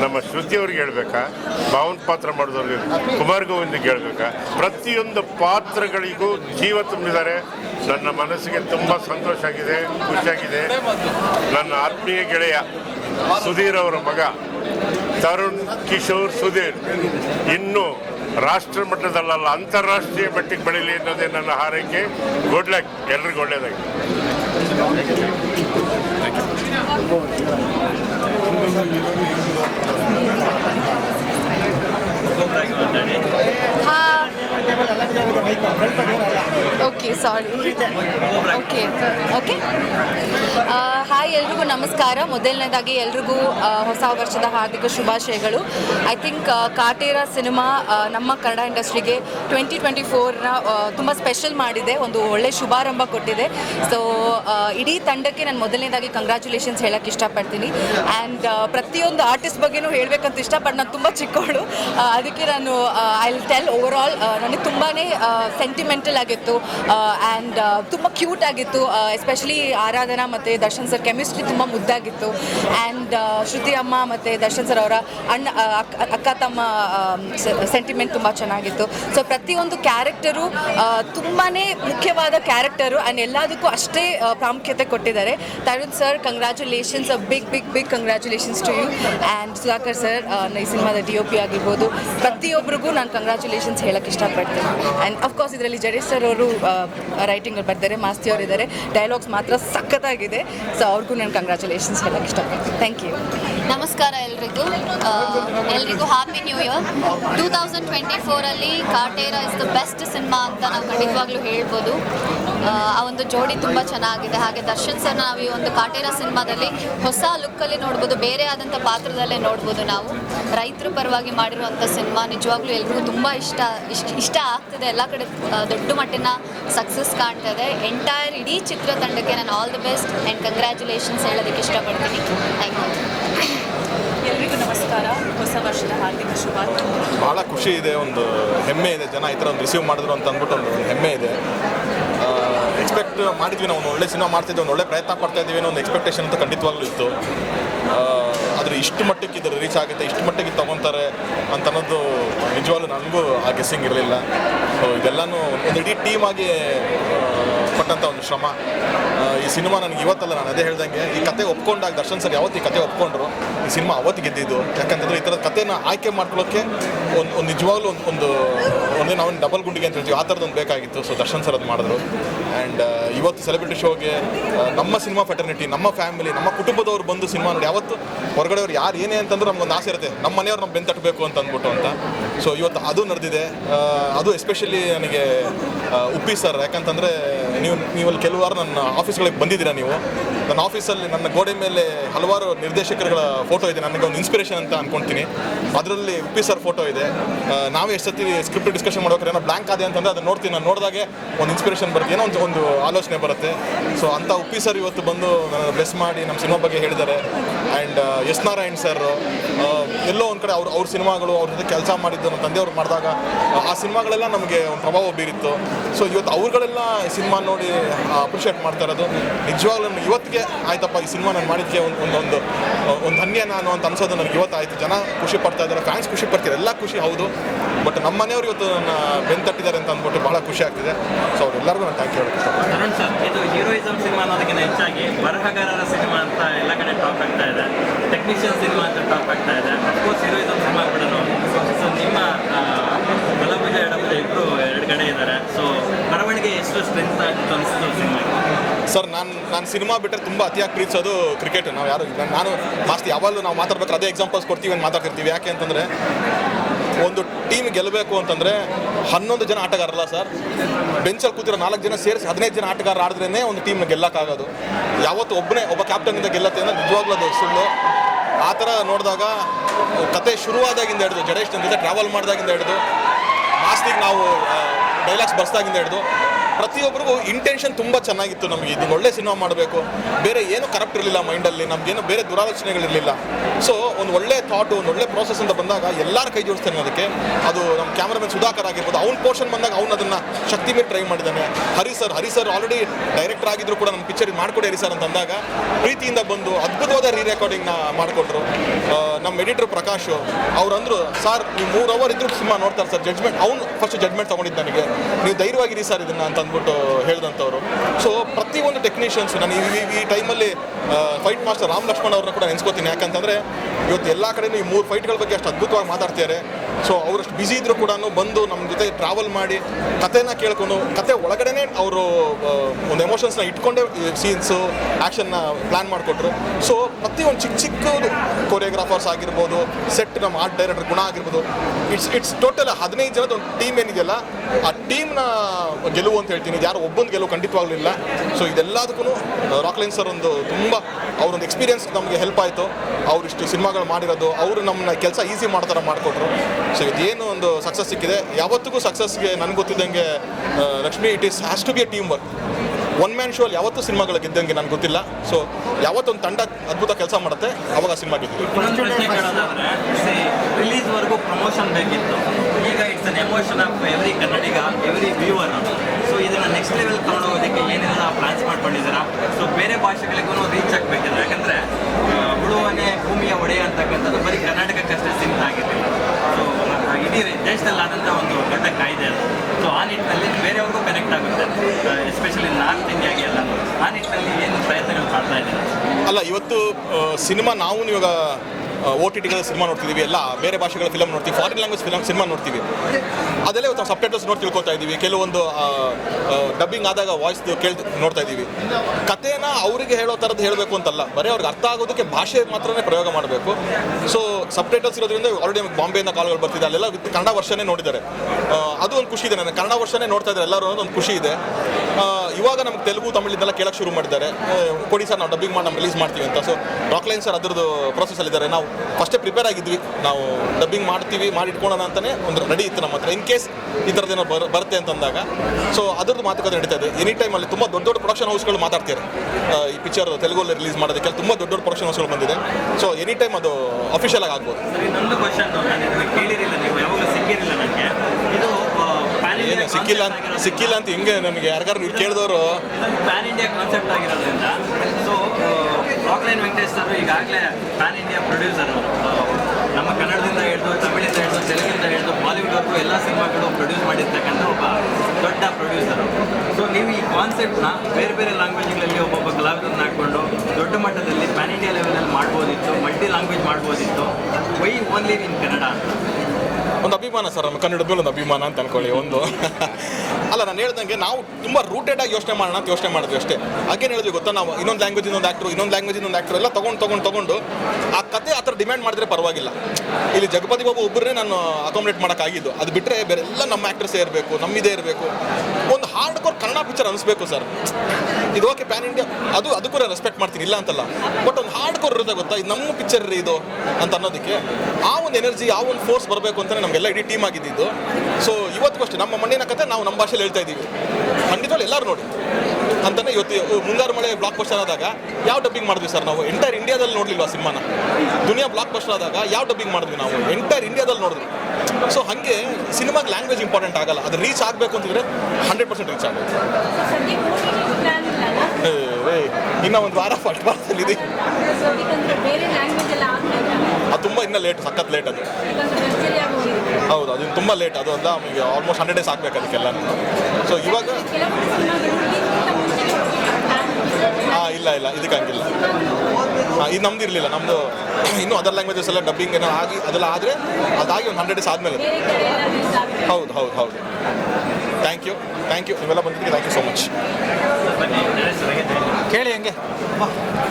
ನಮ್ಮ ಶ್ರುತಿ ಅವ್ರಿಗೆ ಹೇಳ್ಬೇಕಾ? ಭಾವನ್ ಪಾತ್ರ ಮಾಡಿದವ್ರಿಗೆ ಕುಮಾರ್ ಗೋವಿಂದಿಗೆ ಹೇಳ್ಬೇಕಾ? ಪ್ರತಿಯೊಂದು ಪಾತ್ರಗಳಿಗೂ ಜೀವ ತುಂಬಿದ್ದಾರೆ. ನನ್ನ ಮನಸ್ಸಿಗೆ ತುಂಬ ಸಂತೋಷ ಆಗಿದೆ ಖುಷಿಯಾಗಿದೆ ನನ್ನ ಆತ್ಮೀಯ ಗೆಳೆಯ ಸುಧೀರ್ ಅವರ ಮಗ ತರುಣ್ ಕಿಶೋರ್ ಸುಧೀರ್. ಇನ್ನು ರಾಷ್ಟ್ರ ಮಟ್ಟದಲ್ಲ ಅಂತಾರಾಷ್ಟ್ರೀಯ ಮಟ್ಟಿಗೆ ಬೆಳೀಲಿ ಅನ್ನೋದೇ ನನ್ನ ಹಾರೈಕೆ. ಗುಡ್ ಲಕ್ ಎಲ್ರಿಗೂ ಒಳ್ಳೇದಾಗಿ okay okay sorry okay okay hi, ಎಲ್ರಿಗೂ ನಮಸ್ಕಾರ. ಮೊದಲನೇದಾಗಿ ಎಲ್ರಿಗೂ ಹೊಸ ವರ್ಷದ ಹಾರ್ದಿಕ ಶುಭಾಶಯಗಳು. ಐ ಥಿಂಕ್ ಕಾಟೇರ ಸಿನಿಮಾ ನಮ್ಮ ಕನ್ನಡ ಇಂಡಸ್ಟ್ರಿಗೆ ಟ್ವೆಂಟಿ ಟ್ವೆಂಟಿ ಫೋರ್ನ ತುಂಬ ಸ್ಪೆಷಲ್ ಮಾಡಿದೆ. ಒಂದು ಒಳ್ಳೆ ಶುಭಾರಂಭ ಕೊಟ್ಟಿದೆ. ಸೊ ಇಡೀ ತಂಡಕ್ಕೆ ನಾನು ಮೊದಲನೇದಾಗಿ ಕಂಗ್ರ್ಯಾಚುಲೇಷನ್ಸ್ ಹೇಳಕ್ಕೆ ಇಷ್ಟಪಡ್ತೀನಿ. ಆ್ಯಂಡ್ ಪ್ರತಿಯೊಂದು ಆರ್ಟಿಸ್ಟ್ ಬಗ್ಗೆನೂ ಹೇಳಬೇಕಂತ ಇಷ್ಟಪಟ್ಟು ನಾನು ತುಂಬ ಚಿಕ್ಕವಳು ಅದಕ್ಕೆ ನಾನು ಐ ಟೆಲ್ ಓವರ್ ಆಲ್ ನನಗೆ ತುಂಬಾ ಸೆಂಟಿಮೆಂಟಲ್ ಆಗಿತ್ತು. ಆ್ಯಂಡ್ ತುಂಬ ಕ್ಯೂಟ್ ಆಗಿತ್ತು. ಎಸ್ಪೆಷಲಿ ಆರಾಧನಾ ಮತ್ತು ದರ್ಶನ್ ಸರ್ ಕೆಮಿಸ್ಟ್ರಿ ತುಂಬ ಮುದ್ದಾಗಿತ್ತು. ಆ್ಯಂಡ್ ಶ್ರುತಿ ಅಮ್ಮ ಮತ್ತು ದರ್ಶನ್ ಸರ್ ಅವರ ಅಣ್ಣ ಅಕ್ಕ ತಮ್ಮ ಸೆಂಟಿಮೆಂಟ್ ತುಂಬ ಚೆನ್ನಾಗಿತ್ತು. ಸೊ ಪ್ರತಿಯೊಂದು ಕ್ಯಾರೆಕ್ಟರು ತುಂಬಾ ಮುಖ್ಯವಾದ ಕ್ಯಾರೆಕ್ಟರು ಆ್ಯಂಡ್ ಎಲ್ಲದಕ್ಕೂ ಅಷ್ಟೇ ಪ್ರಾಮುಖ್ಯತೆ ಕೊಟ್ಟಿದ್ದಾರೆ. Tarun sir congratulations big big big congratulations to you and Sudhakar sir ಈ ಸಿನಿಮಾದ ಡಿ ಒ ಪಿ ಆಗಿರ್ಬೋದು. ಪ್ರತಿಯೊಬ್ಬರಿಗೂ ನಾನು ಕಂಗ್ರ್ಯಾಚುಲೇಷನ್ಸ್ ಹೇಳಕ್ಕೆ ಇಷ್ಟಪಡ್ತೇನೆ. ಆ್ಯಂಡ್ ಅಫ್ಕೋರ್ಸ್ ಇದರಲ್ಲಿ ಜಡೇಶ್ ಸರ್ ಅವರು ರೈಟಿಂಗ್ ಬರ್ತಾರೆ, ಮಾಸ್ತಿ ಅವರು ಇದ್ದಾರೆ ಡೈಲಾಗ್ಸ್ ಮಾತ್ರ ಸಖತ್ತಾಗಿದೆ. ಸೊ ಅವ್ರಿಗೂ ನಾನು ಕಂಗ್ರ್ಯಾಚುಲೇಷನ್ಸ್ ಹೇಳಕ್ಕೆ ಇಷ್ಟಪಡ್ತೀನಿ ಥ್ಯಾಂಕ್ ಯು ನಮಸ್ಕಾರ ಎಲ್ರಿಗೂ. ಎಲ್ರಿಗೂ happy new year two thousand twenty ಫೋರಲ್ಲಿ Kaatera is the best cinema ಅಂತ ನಾವು ಖಂಡಿತವಾಗ್ಲೂ ಹೇಳ್ಬೋದು. ಆ, ಒಂದು ಜೋಡಿ ತುಂಬ ಚೆನ್ನಾಗಿದೆ. ಹಾಗೆ ದರ್ಶನ್ ಸರ್ ನಾವು ಈ ಒಂದು ಕಾಟೇರ ಸಿನಿಮಾದಲ್ಲಿ ಹೊಸ ಲುಕ್ಕಲ್ಲಿ ನೋಡ್ಬೋದು ಬೇರೆ ಆದಂಥ ಪಾತ್ರದಲ್ಲೇ ನೋಡ್ಬೋದು ನಾವು. ರೈತರ ಪರವಾಗಿ ಮಾಡಿರುವಂಥ ಸಿನಿಮಾ ನಿಜವಾಗ್ಲೂ ಎಲ್ರಿಗೂ ತುಂಬ ಇಷ್ಟ ಇಷ್ಟ ಇಷ್ಟ ಆಗ್ತಿದೆ. ಎಲ್ಲ ಕಡೆ ದೊಡ್ಡ ಮಟ್ಟಿನ ಸಕ್ಸಸ್ ಕಾಣ್ತಾ ಇದೆ ಎಂಟೈರ್ ಇಡೀ ಚಿತ್ರತಂಡಕ್ಕೆ ನಾನು all the best and congratulations ಹೇಳೋದಕ್ಕೆ ಇಷ್ಟಪಡ್ತೀನಿ. ಥ್ಯಾಂಕ್ ಯು ಎಲ್ರಿಗೂ ನಮಸ್ಕಾರ. ಹೊಸ ವರ್ಷದ ಹಾರ್ದಿಕ ಶುಭಾಶಯ. ಭಾಳ ಖುಷಿ ಇದೆ ಒಂದು ಹೆಮ್ಮೆ ಇದೆ. ಜನ ಈ ಥರ ಒಂದು ರಿಸೀವ್ ಮಾಡಿದ್ರು ಅಂತ ಅಂದ್ಬಿಟ್ಟು ಒಂದು ಹೆಮ್ಮೆ ಇದೆ. ಎಕ್ಸ್ಪೆಕ್ಟ್ ಮಾಡಿದ್ವಿ ನಾವು ಒಳ್ಳೆ ಸಿನಿಮಾ ಮಾಡ್ತಿದ್ವಿ ಒಂದು ಒಳ್ಳೆ ಪ್ರಯತ್ನ ಪಡ್ತಾ ಇದ್ದೀವಿ ಅನ್ನೋ ಒಂದು ಎಕ್ಸ್ಪೆಕ್ಟೇಷನ್ ಅಂತ ಖಂಡಿತವಾಗ್ಲೂ ಇತ್ತು. ಆದರೆ ಇಷ್ಟು ಮಟ್ಟಕ್ಕೆ ಇದರ ರೀಚ್ ಆಗುತ್ತೆ ಇಷ್ಟು ಮಟ್ಟಿಗೆ ತೊಗೊತಾರೆ ಅಂತ ಅನ್ನೋದು ನಿಜವಾಗ್ಲೂ ನನಗೂ ಆ ಗೆಸ್ಸಿಂಗ್ ಇರಲಿಲ್ಲ. ಸೊ ಇದೆಲ್ಲನೂ ಒಂದು ಇಡೀ ಟೀಮ್ ಆಗಿ ಆ, ಪಟ್ಟಂಥ ಒಂದು ಶ್ರಮ. ಈ ಸಿನಿಮಾ ನನಗೆ ಇವತ್ತಲ್ಲ ನಾನು ಅದೇ ಹೇಳ್ದಂಗೆ, ಈ ಕತೆ ಒಪ್ಕೊಂಡಾಗ ದರ್ಶನ್ ಸರ್ ಯಾವತ್ತು ಈ ಕತೆ ಒಪ್ಕೊಂಡ್ರು. ಈ ಸಿನಿಮಾ ಅವತ್ತು ಗೆದ್ದಿದ್ದು. ಯಾಕಂತಂದ್ರೆ ಈ ಥರದ ಕತೆನ ಆಯ್ಕೆ ಮಾಡ್ಕೊಳ್ಳೋಕ್ಕೆ ಒಂದು ಒಂದು ನಿಜವಾಗ್ಲೂ ಒಂದು ಒಂದು ಒಂದೇ ನಾವೊಂದು ಡಬಲ್ ಗುಂಡಿಗೆ ಅಂತ ಹೇಳ್ತೀವಿ. ಆ ಥರದೊಂದು ಬೇಕಾಗಿತ್ತು. ಸೊ ದರ್ಶನ್ ಸರ್ ಅದು ಮಾಡಿದ್ರು. ಆ್ಯಂಡ್ ಇವತ್ತು ಸೆಲೆಬ್ರಿಟಿ ಶೋಗೆ ನಮ್ಮ ಸಿನಿಮಾ ಫೆಟರ್ನಿಟಿ ನಮ್ಮ ಫ್ಯಾಮಿಲಿ ನಮ್ಮ ಕುಟುಂಬದವ್ರು ಬಂದು ಸಿನಿಮಾ ನೋಡಿ ಯಾವತ್ತು ಹೊರಗಡೆಯವ್ರು ಯಾರು ಏನೇ ಅಂತಂದ್ರೆ ನಮ್ಗೊಂದು ಆಸೆ ಇರುತ್ತೆ. ನಮ್ಮ ಮನೆಯವ್ರು ನಮ್ಮ ಬೆಂದು ತಟ್ಟಬೇಕು ಅಂತ ಅಂದ್ಬಿಟ್ಟು ಅಂತ. ಸೊ ಇವತ್ತು ಅದು ನಡೆದಿದೆ. ಅದು ಎಸ್ಪೆಷಲಿ ನನಗೆ ಉಪ್ಪಿ ಸರ್ ಯಾಕಂತಂದರೆ, ನೀವು ನೀವಲ್ಲಿ ಕೆಲವಾರು ನನ್ನ ಆಫೀಸ್ಗಳಿಗೆ ಬಂದಿದ್ದೀರಾ ನೀವು? ನನ್ನ ಆಫೀಸಲ್ಲಿ ನನ್ನ ಗೋಡೆ ಮೇಲೆ ಹಲವಾರು ನಿರ್ದೇಶಕರುಗಳ ಫೋಟೋ ಇದೆ. ನನಗೆ ಒಂದು ಇನ್ಸ್ಪಿರೇಷನ್ ಅಂತ ಅನ್ಕೊಂತೀನಿ. ಅದರಲ್ಲಿ ಉಪ್ಪಿ ಸರ್ ಫೋಟೋ ಇದೆ. ನಾವು ಎಷ್ಟು ಸತಿ ಸ್ಕ್ರಿಪ್ಟ್ ಡಿಸ್ಕಷನ್ ಮಾಡೋಕೆ ಏನೋ ಬ್ಲ್ಯಾಂಕ್ ಆದೆ ಅಂತಂದರೆ ಅದನ್ನ ನೋಡ್ತೀನಿ. ನಾನು ನೋಡಿದಾಗೆ ಒಂದು ಇನ್ಸ್ಪಿರೇಷನ್ ಬರುತ್ತೆ. ಏನೋ ಒಂದು ಒಂದು ಆಲೋಚನೆ ಬರುತ್ತೆ. ಸೊ ಅಂಥ ಉಪ್ಪಿ ಸರ್ ಇವತ್ತು ಬಂದು ನನ್ನ ಬ್ಲೆಸ್ ಮಾಡಿ ನಮ್ಮ ಸಿನಿಮಾ ಬಗ್ಗೆ ಹೇಳಿದ್ದಾರೆ. ಆ್ಯಂಡ್ ಎಸ್ ನಾರಾಯಣ್ ಸರ್ ಎಲ್ಲೋ ಒಂದು ಕಡೆ ಅವ್ರ ಅವ್ರ ಸಿನಿಮಾಗಳು ಅವ್ರ ಜೊತೆ ಕೆಲಸ ಮಾಡಿದ್ದು ನಮ್ಮ ತಂದೆಯವ್ರು ಮಾಡಿದಾಗ, ಆ ಸಿನಿಮಾಗಳೆಲ್ಲ ನಮಗೆ ಒಂದು ಪ್ರಭಾವ ಬೀರಿತ್ತು. ಸೊ ಇವತ್ತು ಅವ್ರುಗಳೆಲ್ಲ ಸಿನಿಮಾ ನೋಡಿ ಅಪ್ರಿಷಿಯೇಟ್ ಮಾಡ್ತಾ ಇರೋದು. ನಿಜವಾಗ್ಲೂ ನನಗೆ ಇವತ್ತಿಗೆ ಆಯ್ತಪ್ಪ, ಈ ಸಿನಿಮಾ ನಾನು ಮಾಡಿದ್ದಕ್ಕೆ ಒಂದು ಒಂದೊಂದು ಒಂದು ಧನ್ಯ ನಾನು ಅಂತ ಅನ್ಸೋದು ನನಗೆ ಇವತ್ತು ಆಯಿತು ಜನ ಖುಷಿ ಪಡ್ತಾ ಇದ್ದಾರೆ ಫ್ಯಾನ್ಸ್ ಖುಷಿ ಪಡ್ತಾರೆ, ಎಲ್ಲ ಖುಷಿ ಹೌದು. ಬಟ್ ನಮ್ಮ ಮನೆಯವರು ಇವತ್ತು ನನ್ನ ಬೆನ್ ಅಂತ ಅಂದ್ಬಿಟ್ಟು ಭಾಳ ಖುಷಿ ಆಗ್ತಿದೆ. ಸೊ ಅವ್ರೆಲ್ಲರಿಗೂ ನಾನು ಥ್ಯಾಂಕ್ ಯು ಇದು ಹೀರೋಯಿಸಮ್ ಸಿನಿಮಾ ಅನ್ನೋದಕ್ಕಿಂತ ಹೆಚ್ಚಾಗಿ ಬರಹಗಾರರ ಸಿನಿಮಾ ಅಂತ ಎಲ್ಲ ಕಡೆ ಟಾಪ್ ಆಗ್ತಾ ಇದೆ. ಟೆಕ್ನಿಷಿಯನ್ ಸಿನಿಮಾ ಅಂತ ಟಾಪ್ ಆಗ್ತಾ ಇದೆ. ಅಫ್ಕೋರ್ಸ್ ಹೀರೋಯಿಸಮ್ ಸಿನಿಮಾ ಕೂಡ ಸೊ ನಿಮ್ಮ ಬಲಭುಜ, ಎಡಭುಜ ಇಬ್ಬರು ಎರಡು ಕಡೆ ಇದ್ದಾರೆ. ಸೊ ಸರ್, ನಾನು ನಾನು ಸಿನಿಮಾ ಬಿಟ್ಟರೆ ತುಂಬ ಅತಿಯಾಗಿ ಪ್ರೀತಿಸೋದು ಕ್ರಿಕೆಟ್ ನಾವು ಯಾರು ನಾನ್- ಮಾಸ್ತಿ ಯಾವಾಗಲೂ ನಾವು ಮಾತಾಡ್ಬೇಕಾದ್ರೆ ಅದೇ ಎಕ್ಸಾಂಪಲ್ಸ್ ಕೊಡ್ತೀವಿ ಅಂತ ಮಾತಾಡ್ತಿರ್ತೀವಿ. ಯಾಕೆ ಅಂತಂದರೆ ಒಂದು ಟೀಮ್ ಗೆಲ್ಲಬೇಕು ಅಂತಂದರೆ ಹನ್ನೊಂದು ಜನ ಆಟಗಾರಲ್ಲ ಸರ್. ಬೆಂಚಲ್ಲಿ ಕೂತಿರೋ ನಾಲ್ಕು ಜನ ಸೇರಿಸಿ ಹದಿನೈದು ಜನ ಆಟಗಾರ ಆಡಿದ್ರೇ ಒಂದು ಟೀಮ್ನ ಗೆಲ್ಲಕ್ಕಾಗೋದು. ಯಾವತ್ತು ಒಬ್ಬನೇ ಒಬ್ಬ ಕ್ಯಾಪ್ಟನ್ನಿಂದ ಗೆಲ್ಲತ್ತೆ ಅಂದರೆ ನಿಜವಾಗ್ಲೂ ಅದು ಸುಳ್ಳು. ಆ ಥರ ನೋಡಿದಾಗ ಕತೆ ಶುರುವಾದಾಗಿಂದ ಹಿಡಿದು, ಜಡೇಶ್ ಜೊತೆ ಟ್ರಾವೆಲ್ ಮಾಡಿದಾಗಿಂದ ಹಿಡಿದು ಮಾಸ್ತಿಗೆ ನಾವು ಡೈಲಾಗ್ಸ್ ಬರ್ಸ್ದಾಗಿಂದ ಹಿಡಿದು ಪ್ರತಿಯೊಬ್ಬರಿಗೂ ಇಂಟೆನ್ಷನ್ ತುಂಬ ಚೆನ್ನಾಗಿತ್ತು ನಮಗೆ. ಇದು ಒಳ್ಳೆ ಸಿನಿಮಾ ಮಾಡಬೇಕು. ಬೇರೆ ಏನು ಕರಪ್ಟ್ ಇರಲಿಲ್ಲ ಮೈಂಡಲ್ಲಿ ನಮಗೇನು ಬೇರೆ ದುರಾಲೋಚನೆಗಳಿರಲಿಲ್ಲ ಸೊ ಒಂದು ಒಳ್ಳೆ ಥಾಟು ಒಂದು ಒಳ್ಳೆ ಪ್ರೋಸೆಸ್ ಅಂತ ಬಂದಾಗ ಎಲ್ಲರೂ ಕೈ ಜೋಡಿಸ್ತಾನೆ ಅದಕ್ಕೆ. ಅದು ನಮ್ಮ ಕ್ಯಾಮ್ರಾಮನ್ ಸುಧಾಕರ್ ಆಗಿರ್ಬೋದು, ಅವ್ನ ಪೋರ್ಷನ್ ಬಂದಾಗ ಅವ್ನು ಅದನ್ನು ಶಕ್ತಿ ಮೇಲೆ ಟ್ರೈ ಮಾಡಿದ್ದಾನೆ Hari sir Hari sir already director ಆಗಿದ್ರು ಕೂಡ ನಮ್ಮ ಪಿಕ್ಚರ್ ಮಾಡಿಕೊಡಿ ಹರಿ ಸರ್ ಅಂತ ಅಂದಾಗ ಪ್ರೀತಿಯಿಂದ ಬಂದು ಅದ್ಭುತವಾದ ರೀ ರೆಕಾರ್ಡಿಂಗ್ನ ಮಾಡಿಕೊಟ್ರು ನಮ್ಮ ಎಡಿಟರ್ ಪ್ರಕಾಶ್, ಅವ್ರು ಅಂದರು ಸರ್ ನೀವು ಮೂರು ಅವರ್ ಇದ್ರು ಸಿನಿಮಾ ನೋಡ್ತಾರೆ ಸರ್ ಜಡ್ಜ್ಮೆಂಟ್ ಅವ್ನು ಫಸ್ಟ್ ಜಡ್ಜ್ಮೆಂಟ್ ತೊಗೊಂಡಿದ್ದು ನನಗೆ. ನೀವು ಧೈರ್ಯವಾಗಿರಿ ಸರ್ ಇದನ್ನು ಅಂತ ಅಂದ್ಬಿಟ್ಟು ಹೇಳಿದಂಥವ್ರು. ಸೊ ಪ್ರತಿಯೊಂದು ಟೆಕ್ನಿಷಿಯನ್ಸ್ ನಾನು ಈ- ಈ- ಟೈಮಲ್ಲಿ ಫೈಟ್ ಮಾಸ್ಟರ್ ರಾಮ್ ಲಕ್ಷ್ಮಣ್ ಅವ್ರನ್ನ ಕೂಡ ನೆನೆಸ್ಕೋತೀನಿ. ಯಾಕಂತಂದರೆ, ಇವತ್ತು ಎಲ್ಲ ಕಡೆಯೂ ಈ ಮೂರು ಫೈಟ್ಗಳ ಬಗ್ಗೆ ಅಷ್ಟು ಅದ್ಭುತವಾಗಿ ಮಾತಾಡ್ತಿದ್ದಾರೆ. ಸೊ ಅವರಷ್ಟು ಬ್ಯುಸಿ ಇದ್ರು ಕೂಡ ಬಂದು ನಮ್ಮ ಜೊತೆ ಟ್ರಾವೆಲ್ ಮಾಡಿ, ಕಥೆನ ಕೇಳ್ಕೊಂಡು ಕತೆ ಒಳಗಡೆನೆ ಅವರು ಒಂದು ಎಮೋಷನ್ಸ್ನ ಇಟ್ಕೊಂಡೇ ಸೀನ್ಸು ಆ್ಯಕ್ಷನ್ನ ಪ್ಲ್ಯಾನ್ ಮಾಡಿಕೊಟ್ರು. ಸೊ ಪ್ರತಿಯೊಂದು ಚಿಕ್ಕ ಚಿಕ್ಕದು ಕೊರಿಯೋಗ್ರಾಫರ್ಸ್ ಆಗಿರ್ಬೋದು ಸೆಟ್ ನಮ್ಮ ಆರ್ಟ್ ಡೈರೆಕ್ಟರ್ ಗುಣ ಆಗಿರ್ಬೋದು ಇಟ್ಸ್ ಇಟ್ಸ್ ಟೋಟಲ್ ಹದಿನೈದು ಜನದ ಒಂದು ಟೀಮ್ ಏನಿದೆಯಲ್ಲ, ಆ ಟೀಮ್ನ ಗೆಲುವು ಅಂತ ಹೇಳ್ತೀನಿ. ಯಾರು ಒಬ್ಬೊಂದು ಗೆಲುವು ಖಂಡಿತವಾಗಲಿಲ್ಲ. ಸೊ ಇದೆಲ್ಲದಕ್ಕೂ ರಾಕ್ಲೈನ್ ಸರ್ ಒಂದು ತುಂಬ, ಅವರೊಂದು ಎಕ್ಸ್ಪೀರಿಯನ್ಸ್ ನಮಗೆ ಹೆಲ್ಪ್ ಆಯಿತು. ಅವರಿಷ್ಟು ಸಿನಿಮಾಗಳು ಮಾಡಿರೋದು, ಅವರು ನಮ್ಮನ್ನ ಕೆಲಸ ಈಸಿ ಮಾಡ್ತಾರೆ ಮಾಡಿಕೊಟ್ರು. ಸೊ ಇದೇನು ಒಂದು ಸಕ್ಸಸ್ ಸಿಕ್ಕಿದೆ. ಯಾವತ್ತಿಗೂ ಸಕ್ಸಸ್ಗೆ ನನಗೆ ಗೊತ್ತಿದ್ದಂಗೆ Lakshmi it is has to be a team work one man show ಅಲ್ಲಿ ಯಾವತ್ತೂ ಸಿನಿಮಾಗಳು ಗೆದ್ದಂಗೆ ನನಗೆ ಗೊತ್ತಿಲ್ಲ. ಸೊ ಯಾವತ್ತೊಂದು ತಂಡ ಅದ್ಭುತ ಕೆಲಸ ಮಾಡುತ್ತೆ, ಅವಾಗ ಸಿನಿಮಾ ಗೆದ್ದು ರಿಲೀಸ್ವರೆಗೂ ಪ್ರಮೋಷನ್ ಬೇಕಿತ್ತು. ಈಗ it's emotion of every Kannadiga every viewer so ಇದನ್ನ ನೆಕ್ಸ್ಟ್ ಲೆವೆಲ್ ತಗೊಂಡೋಗೋದಕ್ಕೆ ಏನೆಲ್ಲ ಪ್ಲಾನ್ಸ್ ಮಾಡ್ಕೊಂಡಿದ್ದೀರಾ? ಸೊ ಬೇರೆ ಭಾಷೆಗಳಿಗೂ ರೀಚ್ ಆಗಬೇಕಿದ್ರೆ, ಯಾಕಂದ್ರೆ ಉಳುವನೆ ಭೂಮಿಯ ಒಡೆಯ ಅಂತಕ್ಕಂಥದ್ದು ಬರೀ ಕರ್ನಾಟಕಕ್ಕಷ್ಟೇ ಸೀಮಿತ ಆಗಿದೆ. ಸೊ ಇಡೀ ದೇಶದಲ್ಲಾದಂಥ ಒಂದು ದೊಡ್ಡ ಕಾಯ್ದೆ ಅದು. ಸೊ ಆ ನಿಟ್ಟಿನಲ್ಲಿ ಬೇರೆಯವ್ರಿಗೂ ಕನೆಕ್ಟ್ ಆಗುತ್ತೆ. ಎಸ್ಪೆಷಲಿ ನಾರ್ತ್ ಇಂಡಿಯಾಗೆ ಎಲ್ಲ. ಆ ನಿಟ್ಟಿನಲ್ಲಿ ಏನು ಪ್ರಯತ್ನಗಳು ಮಾಡ್ತಾ ಇದ್ದಾರೆ? ಅಲ್ಲ, ಇವತ್ತು ಸಿನಿಮಾ ನಾವು ಇವಾಗ ಓ ಟಿ ಟಿಗಳ ಸಿನಿಮಾ ನೋಡ್ತಿದ್ದೀವಿ ಎಲ್ಲ ಬೇರೆ ಭಾಷೆಗಳ ಫಿಲಮ್ ನೋಡ್ತೀವಿ ಫಾರಿನ್ ಲ್ಯಾಂಗ್ವೇಜ್ ಫಿಲಮ್ ಸಿನಿಮಾ ನೋಡ್ತೀವಿ. ಅದೆಲ್ಲ ಇವತ್ತು ಸಬ್ ಸಬ್ಟೈಟಲ್ಸ್ ನೋಡಿ ತಿಳ್ಕೊತಾ ಇದ್ದೀವಿ ಕೆಲವೊಂದು ಡಬ್ಬಿಂಗ್ ಆದಾಗ ವಾಯ್ಸ್ ಕೇಳಿ ನೋಡ್ತಾ ಇದ್ದೀವಿ ಕಥೆನ ಅವರಿಗೆ ಹೇಳೋ ಥರದ್ದು ಹೇಳಬೇಕು ಅಂತಲ್ಲ, ಬರೀ ಅವ್ರಿಗೆ ಅರ್ಥ ಆಗೋದಕ್ಕೆ ಭಾಷೆ ಮಾತ್ರನೇ ಪ್ರಯೋಗ ಮಾಡಬೇಕು. ಸೊ ಸಬ್ಟೈಟಲ್ಸ್ ಇರೋದ್ರಿಂದ ಆಲ್ರೆಡಿ ಬಾಂಬೆಯಿಂದ ಕಾಲ್ಗಳು ಬರ್ತಿದೆ, ಅಲ್ಲೆಲ್ಲ ಕನ್ನಡ ವರ್ಷನೇ ನೋಡಿದ್ದಾರೆ. ಅದು ಒಂದು ಖುಷಿ ಇದೆ ನನಗೆ. ಕನ್ನಡ ವರ್ಷನೇ ನೋಡ್ತಾ ಇದ್ದಾರೆ ಎಲ್ಲರೂ ಅನ್ನೋದು ಒಂದು ಖುಷಿ ಇದೆ. ಇವಾಗ ನಮ್ಗೆ ತೆಲುಗು, ತಮಿಳಿಂದೆಲ್ಲ ಕೇಳಕ್ಕೆ ಶುರು ಮಾಡಿದ್ದಾರೆ. ಕೊಡಿ ಸರ್, ನಾವು ಡಬ್ಬಿಂಗ್ ಮಾಡಿ, ನಾವು ರಿಲೀಸ್ ಮಾಡ್ತೀವಿ ಅಂತ. ಸೊ ರಾಕ್ಲೈನ್ ಸರ್, ಅದರದ್ದು ಪ್ರೊಸೆಸಲ್ಲಿದ್ದಾರೆ ನಾವು ಫಸ್ಟೇ ಪ್ರಿಪೇರ್ ಆಗಿದ್ವಿ. ನಾವು ಡಬ್ಬಿಂಗ್ ಮಾಡ್ತೀವಿ ಮಾಡಿ ಇಟ್ಕೊಳ್ಳೋಣ ಅಂತಲೇ ಒಂದು ರೆಡಿ ಇತ್ತು ನಮ್ಮ ಹತ್ರ. ಇನ್ ಕೇಸ್ ಈ ಥರದ್ದೇನೋ ಬರ್ ಬರುತ್ತೆ ಅಂತಂದಾಗ. ಸೊ ಅದ್ರದ್ದು ಮಾತುಕತೆ ನಡೀತಾ ಇದೆ. ಎನಿ ಟೈಮ್ ಅಲ್ಲಿ ತುಂಬ ದೊಡ್ಡ ದೊಡ್ಡ ಪ್ರೊಡಕ್ಷನ್ ಹೌಸ್ಗಳು ಮಾತಾಡ್ತಾರೆ. ಈ ಪಿಕ್ಚರ್ ತೆಲುಗಲ್ಲಿ ರಿಲೀಸ್ ಮಾಡೋದಕ್ಕೆ ತುಂಬ ದೊಡ್ಡ ದೊಡ್ಡ ಪ್ರೊಡಕ್ಷನ್ ಹೌಸ್ಗಳು ಬಂದಿದೆ. ಸೊ ಎನಿ ಟೈಮ್ ಅದು ಅಫಿಷಿಯಲ್ ಆಗಿ ಆಗ್ಬೋದು. ಏನು ಸಿಕ್ಕಿಲ್ಲ ಅಂತ ಸಿಕ್ಕಿಲ್ಲ ಅಂತ ಹಿಂಗೆ ನನಗೆ ಯಾರಿಗಾರು ನೀವು ಕೇಳಿದವರು ಪ್ಯಾನ್ ಇಂಡಿಯಾ ಕಾನ್ಸೆಪ್ಟ್ ಆಗಿರೋದ್ರಿಂದ. ಸೊ ರಾಕ್ಲೈನ್ ವೆಂಕಟೇಶ್ ಸರ್ ಈಗಾಗಲೇ ಪ್ಯಾನ್ ಇಂಡಿಯಾ ಪ್ರೊಡ್ಯೂಸರ್ ನಮ್ಮ ಕನ್ನಡದಿಂದ ಹಿಡಿದು ತಮಿಳಿಂದ ಹಿಡಿದು ತೆಲುಗಿಂದ ಹಿಡಿದು ಬಾಲಿವುಡ್ವರೆಗೂ ಎಲ್ಲ ಸಿನಿಮಾಗಳು ಪ್ರೊಡ್ಯೂಸ್ ಮಾಡಿರ್ತಕ್ಕಂಥ ಒಬ್ಬ ದೊಡ್ಡ ಪ್ರೊಡ್ಯೂಸರ್ ಸೊ ನೀವು ಈ ಕಾನ್ಸೆಪ್ಟ್ನ ಬೇರೆ ಬೇರೆ ಲ್ಯಾಂಗ್ವೇಜ್ಗಳಲ್ಲಿ ಒಬ್ಬೊಬ್ಬ ಕಲಾವಿದರನ್ನ ಹಾಕ್ಕೊಂಡು ದೊಡ್ಡ ಮಟ್ಟದಲ್ಲಿ ಪ್ಯಾನ್ ಇಂಡಿಯಾ ಲೆವೆಲಲ್ಲಿ ಮಾಡ್ಬೋದಿತ್ತು ಮಲ್ಟಿ ಲ್ಯಾಂಗ್ವೇಜ್ ಮಾಡ್ಬೋದಿತ್ತು ವೈ ಓನ್ಲಿ ಇನ್ ಕನ್ನಡ ಅಂತ. ಒಂದು ಅಭಿಮಾನ ಸರ್, ನಮ್ಮ ಕನ್ನಡದ ಮೇಲೆ ಒಂದು ಅಭಿಮಾನ ಅಂತ ಅನ್ಕೊಳ್ಳಿ, ಒಂದು. ಅಲ್ಲ, ನಾನು ಹೇಳ್ದಂಗೆ ನಾವು ತುಂಬ ರೂಟೆಡ್ ಆಗಿ ಯೋಚನೆ ಮಾಡೋಣ ಅಂತ ಯೋಚನೆ ಮಾಡಿದ್ವಿ ಅಷ್ಟೇ. ಹಾಗೇನು ಹೇಳಿದ್ವಿ ಗೊತ್ತಾ, ನಾವು ಇನ್ನೊಂದು ಲ್ಯಾಂಗ್ವೇಜ್ ಇನ್ನೊಂದು ಆ್ಯಕ್ಟ್ರು ಇನ್ನೊಂದು ಲ್ಯಾಂಗ್ವೇಜ್ ಇನ್ನೊಂದು ಆ್ಯಕ್ಟ್ರು ಎಲ್ಲ ತೊಗೊಂಡು ತೊಗೊಂಡು ತೊಗೊಂಡು ಆ ಕತೆ ಆ ಥರ ಡಿಮ್ಯಾಂಡ್ ಮಾಡಿದ್ರೆ ಪರವಾಗಿಲ್ಲ. ಇಲ್ಲಿ ಜಗಪತಿ ಬಾಬು ಒಬ್ಬರೇ ನಾನು ಅಕಾಮಿಡೇಟ್ ಮಾಡೋಕ್ಕಾಗಿದ್ದು ಅದು ಬಿಟ್ಟರೆ ಬೇರೆ ಎಲ್ಲ ನಮ್ಮ ಆ್ಯಕ್ಟ್ರಸ್ಸೇ ಇರಬೇಕು ನಮ್ಮಿದೇ ಇರಬೇಕು. ಒಂದು ಹಾರ್ಡ್ ಕೋರ್ ಕನ್ನಡ ಪಿಕ್ಚರ್ ಅನಿಸ್ಬೇಕು ಸರ್. ಇದು ಓಕೆ ಪ್ಯಾನ್ ಇಂಡಿಯಾ ಅದು ಅದಕ್ಕೂ ನಾನು ರೆಸ್ಪೆಕ್ಟ್ ಮಾಡ್ತೀನಿ, ಇಲ್ಲ ಅಂತಲ್ಲ. ಬಟ್ ಒಂದು ಹಾರ್ಡ್ ಕೋರ್ ಇರುತ್ತೆ ಗೊತ್ತಾ, ಇದು ನಮ್ಮ ಪಿಕ್ಚರ್ ಇದು ಅಂತ ಅನ್ನೋದಕ್ಕೆ ಆ ಒಂದು ಎನರ್ಜಿ ಆ ಒಂದು ಫೋರ್ಸ್ ಬರಬೇಕು ಅಂತಲೇ ನಮಗೆಲ್ಲ ಇಡೀ ಟೀಮ್ ಆಗಿದ್ದು. ಸೊ ಇವತ್ತಿಗೂ ಅಷ್ಟೇ ನಮ್ಮ ಮಣ್ಣಿನ ಕತೆ ನಾವು ನಮ್ಮ ಭಾಷೆಯಲ್ಲಿ ಹೇಳ್ತಾ ಇದ್ದೀವಿ. ಖಂಡಿತವಾಗ್ಲೂ ಎಲ್ಲರೂ ನೋಡಿ. ಅಂತಲೇ ಇವತ್ತು ಮುಂಗಾರು ಮಳೆ ಬ್ಲಾಕ್ ಬಸ್ಟರ್ ಆದಾಗ ಯಾವ ಡಬ್ಬಿಂಗ್ ಮಾಡಿದ್ವಿ ಸರ್ ನಾವು? ಎಂಟೈರ್ ಇಂಡಿಯಾದಲ್ಲಿ ನೋಡಲಿಲ್ಲ ಸಿನಿಮಾನ? ದುನಿಯಾ ಬ್ಲಾಕ್ ಬಸ್ಟರ್ ಆದಾಗ ಯಾವ ಡಬ್ಬಿಂಗ್ ಮಾಡಿದ್ವಿ ನಾವು? ಎಂಟೈರ್ ಇಂಡಿಯಾದಲ್ಲಿ ನೋಡಿದ್ವಿ. ಸೊ ಹಾಗೆ ಸಿನಿಮಾಗೆ ಲ್ಯಾಂಗ್ವೇಜ್ ಇಂಪಾರ್ಟೆಂಟ್ ಆಗಲ್ಲ. ಅದು ರೀಚ್ ಆಗಬೇಕು ಅಂತಿದ್ರೆ ಹಂಡ್ರೆಡ್ ಪರ್ಸೆಂಟ್ ರೀಚ್ ಏ, ಇನ್ನೂ ಒಂದು ವಾರ ಫಸ್ಟ್ ಆಗ್ತಾ ಅದು ತುಂಬ ಇನ್ನೂ ಲೇಟ್ ಸಖತ್ ಲೇಟ್ ಅದು. ಹೌದು, ಅದು ತುಂಬ ಲೇಟ್ ಅದು ಅಲ್ಲ ಆಲ್ಮೋಸ್ಟ್ ಹಂಡ್ರೆಡ್ ಡೇಸ್ ಆಗಬೇಕು ಅದಕ್ಕೆಲ್ಲ. ಸೊ ಇವಾಗ ಹಾಂ ಇಲ್ಲ ಇಲ್ಲ, ಇದಕ್ಕೆ ಹಂಗಿಲ್ಲ. ಹಾಂ ಇದು ನಮ್ದು ಇರಲಿಲ್ಲ ನಮ್ಮದು ಇನ್ನೂ ಅದರ್ ಲ್ಯಾಂಗ್ವೇಜಸ್ ಎಲ್ಲ ಡಬ್ಬಿಂಗ್ ಏನೋ ಆಗಿ ಅದೆಲ್ಲ ಆದರೆ ಅದಾಗಿ ಒಂದು ಹಂಡ್ರೆಡ್ ಡೇಸ್ ಆದಮೇಲೆ. ಹೌದು ಹೌದು ಹೌದು. ಥ್ಯಾಂಕ್ ಯು ಥ್ಯಾಂಕ್ ಯು ನೀವೆಲ್ಲ ಬಂದಿದ್ದೀವಿ ಥ್ಯಾಂಕ್ ಯು ಸೊ ಮಚ್ ಕೇಳಿ ಹಂಗೆ?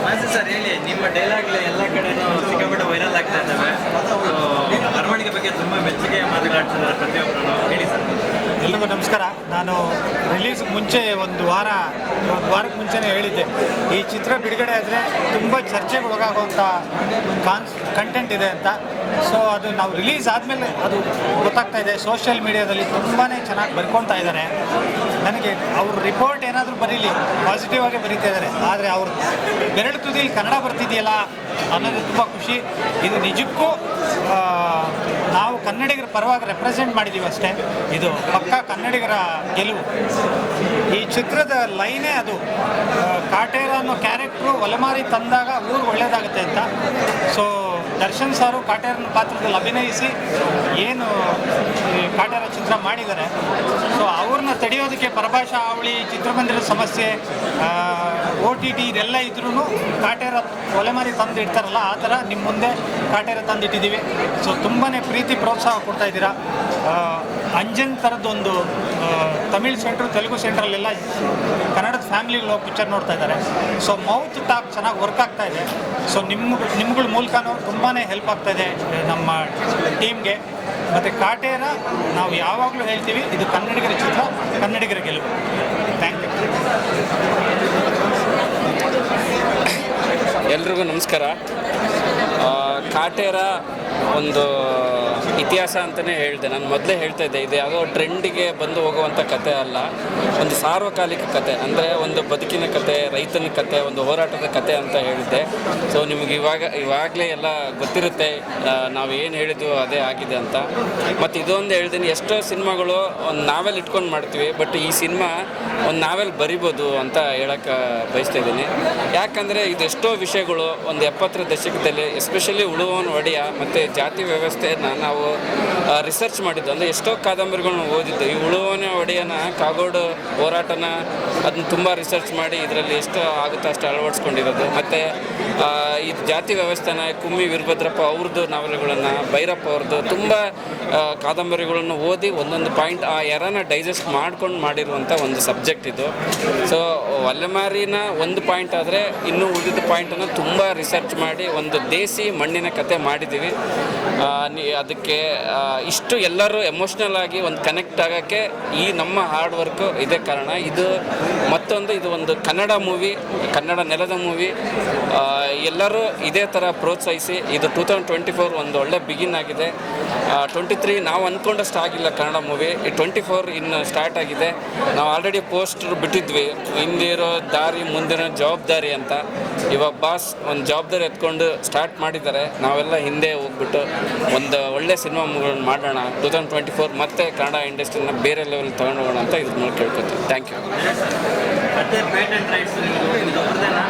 ಮಾಸಿ ಸರ್ ಹೇಳಿ. ನಿಮ್ಮ ಡೈಲಾಗ್ ಎಲ್ಲ ಕಡೆ ಸಿಕ್ಕಾಪಟ್ಟೆ ವೈರಲ್ ಆಗ್ತಾ ಇದ್ದಾವೆ. So, ಬರವಣಿಗೆ ಬಗ್ಗೆ ತುಂಬ ಮೆಚ್ಚುಗೆ ಮಾತುಗಳಾಡ್ತಿದ್ದಾರೆ ಪ್ರತಿಯೊಬ್ಬರು ಹೇಳಿ ಸರ್. ಎಲ್ರಿಗೂ ನಮಸ್ಕಾರ. ನಾನು ರಿಲೀಸ್ ಮುಂಚೆ ಒಂದು ವಾರ ಒಂದು ವಾರಕ್ಕೆ ಮುಂಚೆನೇ ಹೇಳಿದ್ದೆ. ಈ ಚಿತ್ರ ಬಿಡುಗಡೆ ಆದರೆ ತುಂಬ ಚರ್ಚೆಗೆ ಒಳಗಾಗುವಂಥ ಕಾನ್ಸ್ ಕಂಟೆಂಟ್ ಇದೆ ಅಂತ. ಸೊ ಅದು ನಾವು ರಿಲೀಸ್ ಆದಮೇಲೆ ಅದು ಗೊತ್ತಾಗ್ತಾ ಇದೆ. ಸೋಷಿಯಲ್ ಮೀಡಿಯಾದಲ್ಲಿ ತುಂಬಾ ಚೆನ್ನಾಗಿ ಬರ್ಕೊತಾ ಇದ್ದಾರೆ ನನಗೆ ಅವ್ರ ರಿಪೋರ್ಟ್ ಏನಾದರೂ ಬರೀಲಿ ಪಾಸಿಟಿವ್ ಆಗಿ ಬರೀತಾ ಇದ್ದಾರೆ ಆದರೆ ಅವ್ರು ಬೆರಳು ತುದಿಲಿ ಕನ್ನಡ ಬರ್ತಿದೆಯಲ್ಲ ಅನ್ನೋದು ತುಂಬ ಖುಷಿ. ಇದು ನಿಜಕ್ಕೂ ನಾವು ಕನ್ನಡಿಗರ ಪರವಾಗಿ ರೆಪ್ರೆಸೆಂಟ್ ಮಾಡಿದ್ದೀವಿ ಅಷ್ಟೇ. ಇದು ಪಕ್ಕ ಕನ್ನಡಿಗರ ಗೆಲುವು. ಈ ಚಿತ್ರದ ಲೈನೇ ಅದು ಕಾಟೇರ ಅನ್ನೋ ಕ್ಯಾರೆಕ್ಟ್ರು ಒಲೆಮಾರಿ ತಂದಾಗ ಊರು ಒಳ್ಳೆಯದಾಗುತ್ತೆ ಅಂತ. ಸೊ ದರ್ಶನ್ ಸಾರು ಕಾಟೇರನ ಪಾತ್ರದಲ್ಲಿ ಅಭಿನಯಿಸಿ ಏನು ಕಾಟೇರ ಚಿತ್ರ ಮಾಡಿದ್ದಾರೆ. ಸೊ ಅವ್ರನ್ನ ತಡೆಯೋದಕ್ಕೆ ಪರಭಾಷಾ ಅವಳಿ ಚಿತ್ರಮಂದಿರದ ಸಮಸ್ಯೆ ಓ ಟಿ ಟಿ ಇದೆಲ್ಲ ಇದ್ರೂ ಕಾಟೇರ ಒಲೆಮಾರಿ ತಂದು ಇಡ್ತಾರಲ್ಲ, ಆ ಥರ ನಿಮ್ಮ ಮುಂದೆ ಕಾಟೇರ ತಂದಿಟ್ಟಿದ್ದೀವಿ. ಸೊ ತುಂಬಾ ಪ್ರೀತಿ, ಪ್ರೋತ್ಸಾಹ ಕೊಡ್ತಾ ಇದ್ದೀರಾ. ಅಂಜನ್ ಥರದ್ದೊಂದು ತಮಿಳ್ ಸೆಂಟ್ರು ತೆಲುಗು ಸೆಂಟ್ರಲ್ಲೆಲ್ಲ ಕನ್ನಡದ ಫ್ಯಾಮಿಲಿಗಳು ಹೋಗಿ ಪಿಕ್ಚರ್ ನೋಡ್ತಾ ಇದ್ದಾರೆ. ಸೊ ಮೌತ್ ಟಾಪ್ ಚೆನ್ನಾಗಿ ವರ್ಕ್ ಆಗ್ತಾ ಇದೆ. ಸೊ ನಿಮ್ಮ ನಿಮ್ಗಳ ಮೂಲಕನೂ ತುಂಬಾ ಹೆಲ್ಪ್ ಆಗ್ತಾ ಇದೆ, ನಮ್ಮ ಟೀಮ್ಗೆ ಮತ್ತು ಕಾಟೇರ ನಾವು ಯಾವಾಗಲೂ ಹೇಳ್ತೀವಿ, ಇದು ಕನ್ನಡಿಗರ ಚಿತ್ರ, ಕನ್ನಡಿಗರ ಗೆಲುವು. ಥ್ಯಾಂಕ್ ಯು ಎಲ್ರಿಗೂ ನಮಸ್ಕಾರ. ಕಾಟೇರ ಒಂದು ಇತಿಹಾಸ ಅಂತಲೇ ಹೇಳಿದೆ. ನಾನು ಮೊದಲೇ ಹೇಳ್ತಾ ಇದ್ದೆ, ಇದು ಯಾವುದೋ ಟ್ರೆಂಡಿಗೆ ಬಂದು ಹೋಗುವಂಥ ಕತೆ ಅಲ್ಲ. ಒಂದು ಸಾರ್ವಕಾಲಿಕ ಕತೆ, ಅಂದರೆ ಒಂದು ಬದುಕಿನ ಕತೆ, ರೈತನ ಕತೆ, ಒಂದು ಹೋರಾಟದ ಕತೆ ಅಂತ ಹೇಳಿದ್ದೆ. ಸೊ ನಿಮಗೆ ಇವಾಗ, ಇವಾಗಲೇ ಎಲ್ಲ ಗೊತ್ತಿರುತ್ತೆ ನಾವು ಏನು ಹೇಳಿದ್ವು ಅದೇ ಆಗಿದೆ ಅಂತ. ಮತ್ತು ಇದೊಂದು ಹೇಳ್ತೀನಿ ಎಷ್ಟೋ ಸಿನಿಮಾಗಳು ಒಂದು ನಾವೆಲ್ ಇಟ್ಕೊಂಡು ಮಾಡ್ತೀವಿ, ಬಟ್ ಈ ಸಿನಿಮಾ ಒಂದು ನಾವೆಲ್ ಬರಿಬೋದು ಅಂತ ಹೇಳಕ್ಕೆ ಬಯಸ್ತಾ ಇದ್ದೀನಿ. ಯಾಕಂದರೆ ಇದೆಷ್ಟೋ ವಿಷಯಗಳು ಒಂದು ಎಪ್ಪತ್ತರ ದಶಕದಲ್ಲಿ, ಎಸ್ಪೆಷಲಿ ಉಳುವವನ ಒಡೆಯ, ಮತ್ತು ಜಾತಿ ವ್ಯವಸ್ಥೆಯನ್ನು ನಾವು ರಿಸರ್ಚ್ ಮಾಡಿದ್ದು. ಅಂದರೆ ಎಷ್ಟೋ ಕಾದಂಬರಿಗಳನ್ನ ಓದಿದ್ದು. ಈ ಉಳುವನೆ ಒಡೆಯನ, ಕಾಗೋಡು ಹೋರಾಟನ ಅದನ್ನ ತುಂಬ ರಿಸರ್ಚ್ ಮಾಡಿ ಇದರಲ್ಲಿ ಎಷ್ಟು ಆಗುತ್ತೋ ಅಷ್ಟು ಅಳವಡಿಸ್ಕೊಂಡಿರೋದು. ಮತ್ತು ಈ ಜಾತಿ ವ್ಯವಸ್ಥೆನ, ಕುಮ್ಮಿ ವೀರಭದ್ರಪ್ಪ ಅವ್ರದ್ದು ನಾವೆಲ್ಗಳನ್ನು, ಭೈರಪ್ಪ ಅವ್ರದ್ದು ತುಂಬ ಕಾದಂಬರಿಗಳನ್ನು ಓದಿ ಒಂದೊಂದು ಪಾಯಿಂಟ್ ಆ ಎರನ ಡೈಜೆಸ್ಟ್ ಮಾಡ್ಕೊಂಡು ಮಾಡಿರುವಂಥ ಒಂದು ಸಬ್ಜೆಕ್ಟ್ ಇದು. ಸೊ ಒಲೆಮಾರಿನ ಒಂದು ಪಾಯಿಂಟ್ ಆದರೆ ಇನ್ನೂ ಉಳಿದ ಪಾಯಿಂಟನ್ನು ತುಂಬ ರಿಸರ್ಚ್ ಮಾಡಿ ಒಂದು ದೇಸಿ ಮಣ್ಣಿನ ಕತೆ ಮಾಡಿದ್ದೀವಿ. ಅದಕ್ಕೆ ಇಷ್ಟು ಎಲ್ಲರೂ ಎಮೋಷ್ನಲ್ ಆಗಿ ಒಂದು ಕನೆಕ್ಟ್ ಆಗೋಕ್ಕೆ ಈ ನಮ್ಮ ಹಾರ್ಡ್ ವರ್ಕು ಇದೇ ಕಾರಣ. ಇದು ಮತ್ತೊಂದು, ಇದು ಒಂದು ಕನ್ನಡ ಮೂವಿ ಕನ್ನಡ ನೆಲದ ಮೂವಿ ಎಲ್ಲರೂ ಇದೇ ಥರ ಪ್ರೋತ್ಸಾಹಿಸಿ, ಇದು ಟೂ ತೌಸಂಡ್ ಟ್ವೆಂಟಿ ಫೋರ್ ಒಂದು ಒಳ್ಳೆ ಬಿಗಿನ್ ಆಗಿದೆ. ಟ್ವೆಂಟಿ ತ್ರೀ ನಾವು ಅಂದ್ಕೊಂಡಷ್ಟು ಆಗಿಲ್ಲ ಕನ್ನಡ ಮೂವಿ ಈ ಟ್ವೆಂಟಿ ಫೋರ್ ಇನ್ನು ಸ್ಟಾರ್ಟ್ ಆಗಿದೆ. ನಾವು ಆಲ್ರೆಡಿ ಪೋಸ್ಟರ್ ಬಿಟ್ಟಿದ್ವಿ. ಹಿಂದಿರೋ ದಾರಿ ಮುಂದಿನ ಜವಾಬ್ದಾರಿ ಅಂತ. ಇವಾಗ ಬಾಸ್ ಒಂದು ಜವಾಬ್ದಾರಿ ಎತ್ಕೊಂಡು ಸ್ಟಾರ್ಟ್ ಮಾಡಿದ್ದಾರೆ. ನಾವೆಲ್ಲ ಹಿಂದೆ ಹೋಗ್ಬಿಟ್ಟು ಒಂದು ಒಳ್ಳೆ ಸಿನಿಮಾ ಮಾಡೋಣ. ಟೂ ತೌಸಂಡ್ ಟ್ವೆಂಟಿ ಫೋರ್ ಮತ್ತೆ ಕನ್ನಡ ಇಂಡಸ್ಟ್ರಿನ ಬೇರೆ ಲೆವೆಲ್ ತಗೊಂಡು ಹೋಗೋಣ ಅಂತ ಇದು ಮೂಲಕ ಕೇಳ್ಕೊತೀನಿ ಥ್ಯಾಂಕ್ ಯು ಮತ್ತೆ ಪೇಟೆಂಟ್ ರೈಟ್ಸ್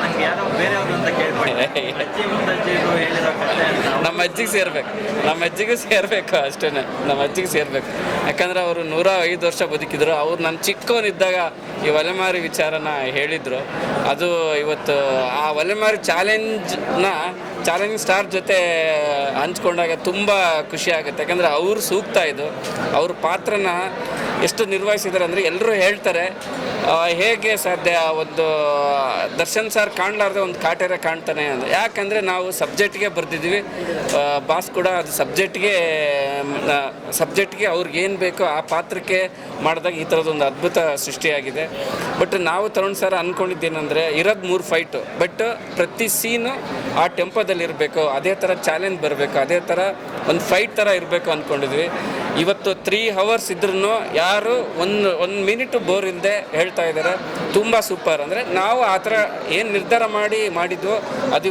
ನಂಗೆ ಯಾರೋ ಬೇರೆಯವರು ಅಂತ ಕೇಳ್ಕೊಂಡೆ ಅಜ್ಜಿ ಮುತ್ತಜ್ಜಿರು ಹೇಳಿರೋ ಕಥೆ ಅಂತ ನಮ್ಮ ಅಜ್ಜಿಗೆ ಸೇರ್ಬೇಕು. ನಮ್ಮ ಅಜ್ಜಿಗೆ ಸೇರ್ಬೇಕು ಅಷ್ಟೇ ನಮ್ಮ ಅಜ್ಜಿಗೆ ಸೇರ್ಬೇಕು. ಯಾಕಂದ್ರೆ ಅವರು ನೂರ ಐದು ವರ್ಷ ಬದುಕಿದ್ರು. ಅವ್ರು ನನ್ನ ಚಿಕ್ಕವನಿದ್ದಾಗ ಈ ಒಲೆಮಾರಿ ವಿಚಾರನ ಹೇಳಿದ್ರು. ಅದು ಇವತ್ತು ಆ ಒಲೆಮಾರಿ ಚಾಲೆಂಜ್ನ ಚಾಲೆಂಜಿಂಗ್ ಸ್ಟಾರ್ ಜೊತೆ ಹಂಚ್ಕೊಂಡಾಗ ತುಂಬ ಖುಷಿ ಆಗುತ್ತೆ. ಯಾಕಂದರೆ ಅವ್ರು ಸೂಕ್ತ ಇದು. ಅವ್ರ ಪಾತ್ರನ ಎಷ್ಟು ನಿರ್ವಹಿಸಿದ್ದಾರೆ ಅಂದರೆ ಎಲ್ಲರೂ ಹೇಳ್ತಾರೆ ಹೇಗೆ ಸಾಧ್ಯ ಒಂದು, ದರ್ಶನ್ ಸರ್ ಕಾಣಲಾರ್ದೆ ಒಂದು ಕಾಟೇರ ಕಾಣ್ತಾನೆ ಅಂತ. ಯಾಕಂದರೆ ನಾವು ಸಬ್ಜೆಕ್ಟ್ಗೆ ಬರ್ತಿದ್ದೀವಿ ಬಾಸ್ ಕೂಡ ಅದು ಸಬ್ಜೆಕ್ಟ್ಗೆ ಸಬ್ಜೆಕ್ಟ್ಗೆ ಅವ್ರಿಗೆ ಏನು ಬೇಕೋ ಆ ಪಾತ್ರಕ್ಕೆ ಮಾಡಿದಾಗ ಈ ಥರದೊಂದು ಅದ್ಭುತ ಸೃಷ್ಟಿಯಾಗಿದೆ. ಬಟ್ ನಾವು ತರುಣ್ ಸರ್ ಅಂದ್ಕೊಂಡಿದ್ದೇನೆಂದರೆ ಇರೋದು ಮೂರು ಫೈಟು, ಬಟ್ ಪ್ರತಿ ಸೀನು ಆ ಟೆಂಪೋದಲ್ಲಿ ಇರಬೇಕು ಅದೇ ಥರ ಚಾಲೆಂಜ್ ಬರಬೇಕು, ಅದೇ ಥರ ಒಂದು ಫೈಟ್ ಥರ ಇರಬೇಕು ಅಂದ್ಕೊಂಡಿದ್ವಿ ಇವತ್ತು ತ್ರೀ ಹವರ್ಸ್ ಇದ್ರೂ ಯಾರು ಒಂದು ಒಂದು ಮಿನಿಟು ಬೋರ್ ಇಲ್ಲದೆ ಹೇಳ್ತಾ ಇದ್ದಾರೆ ತುಂಬ ಸೂಪರ್ ಅಂದರೆ ನಾವು ಆ ಥರ ಏನು ನಿರ್ಧಾರ ಮಾಡಿ ಮಾಡಿದ್ವೋ ಅದು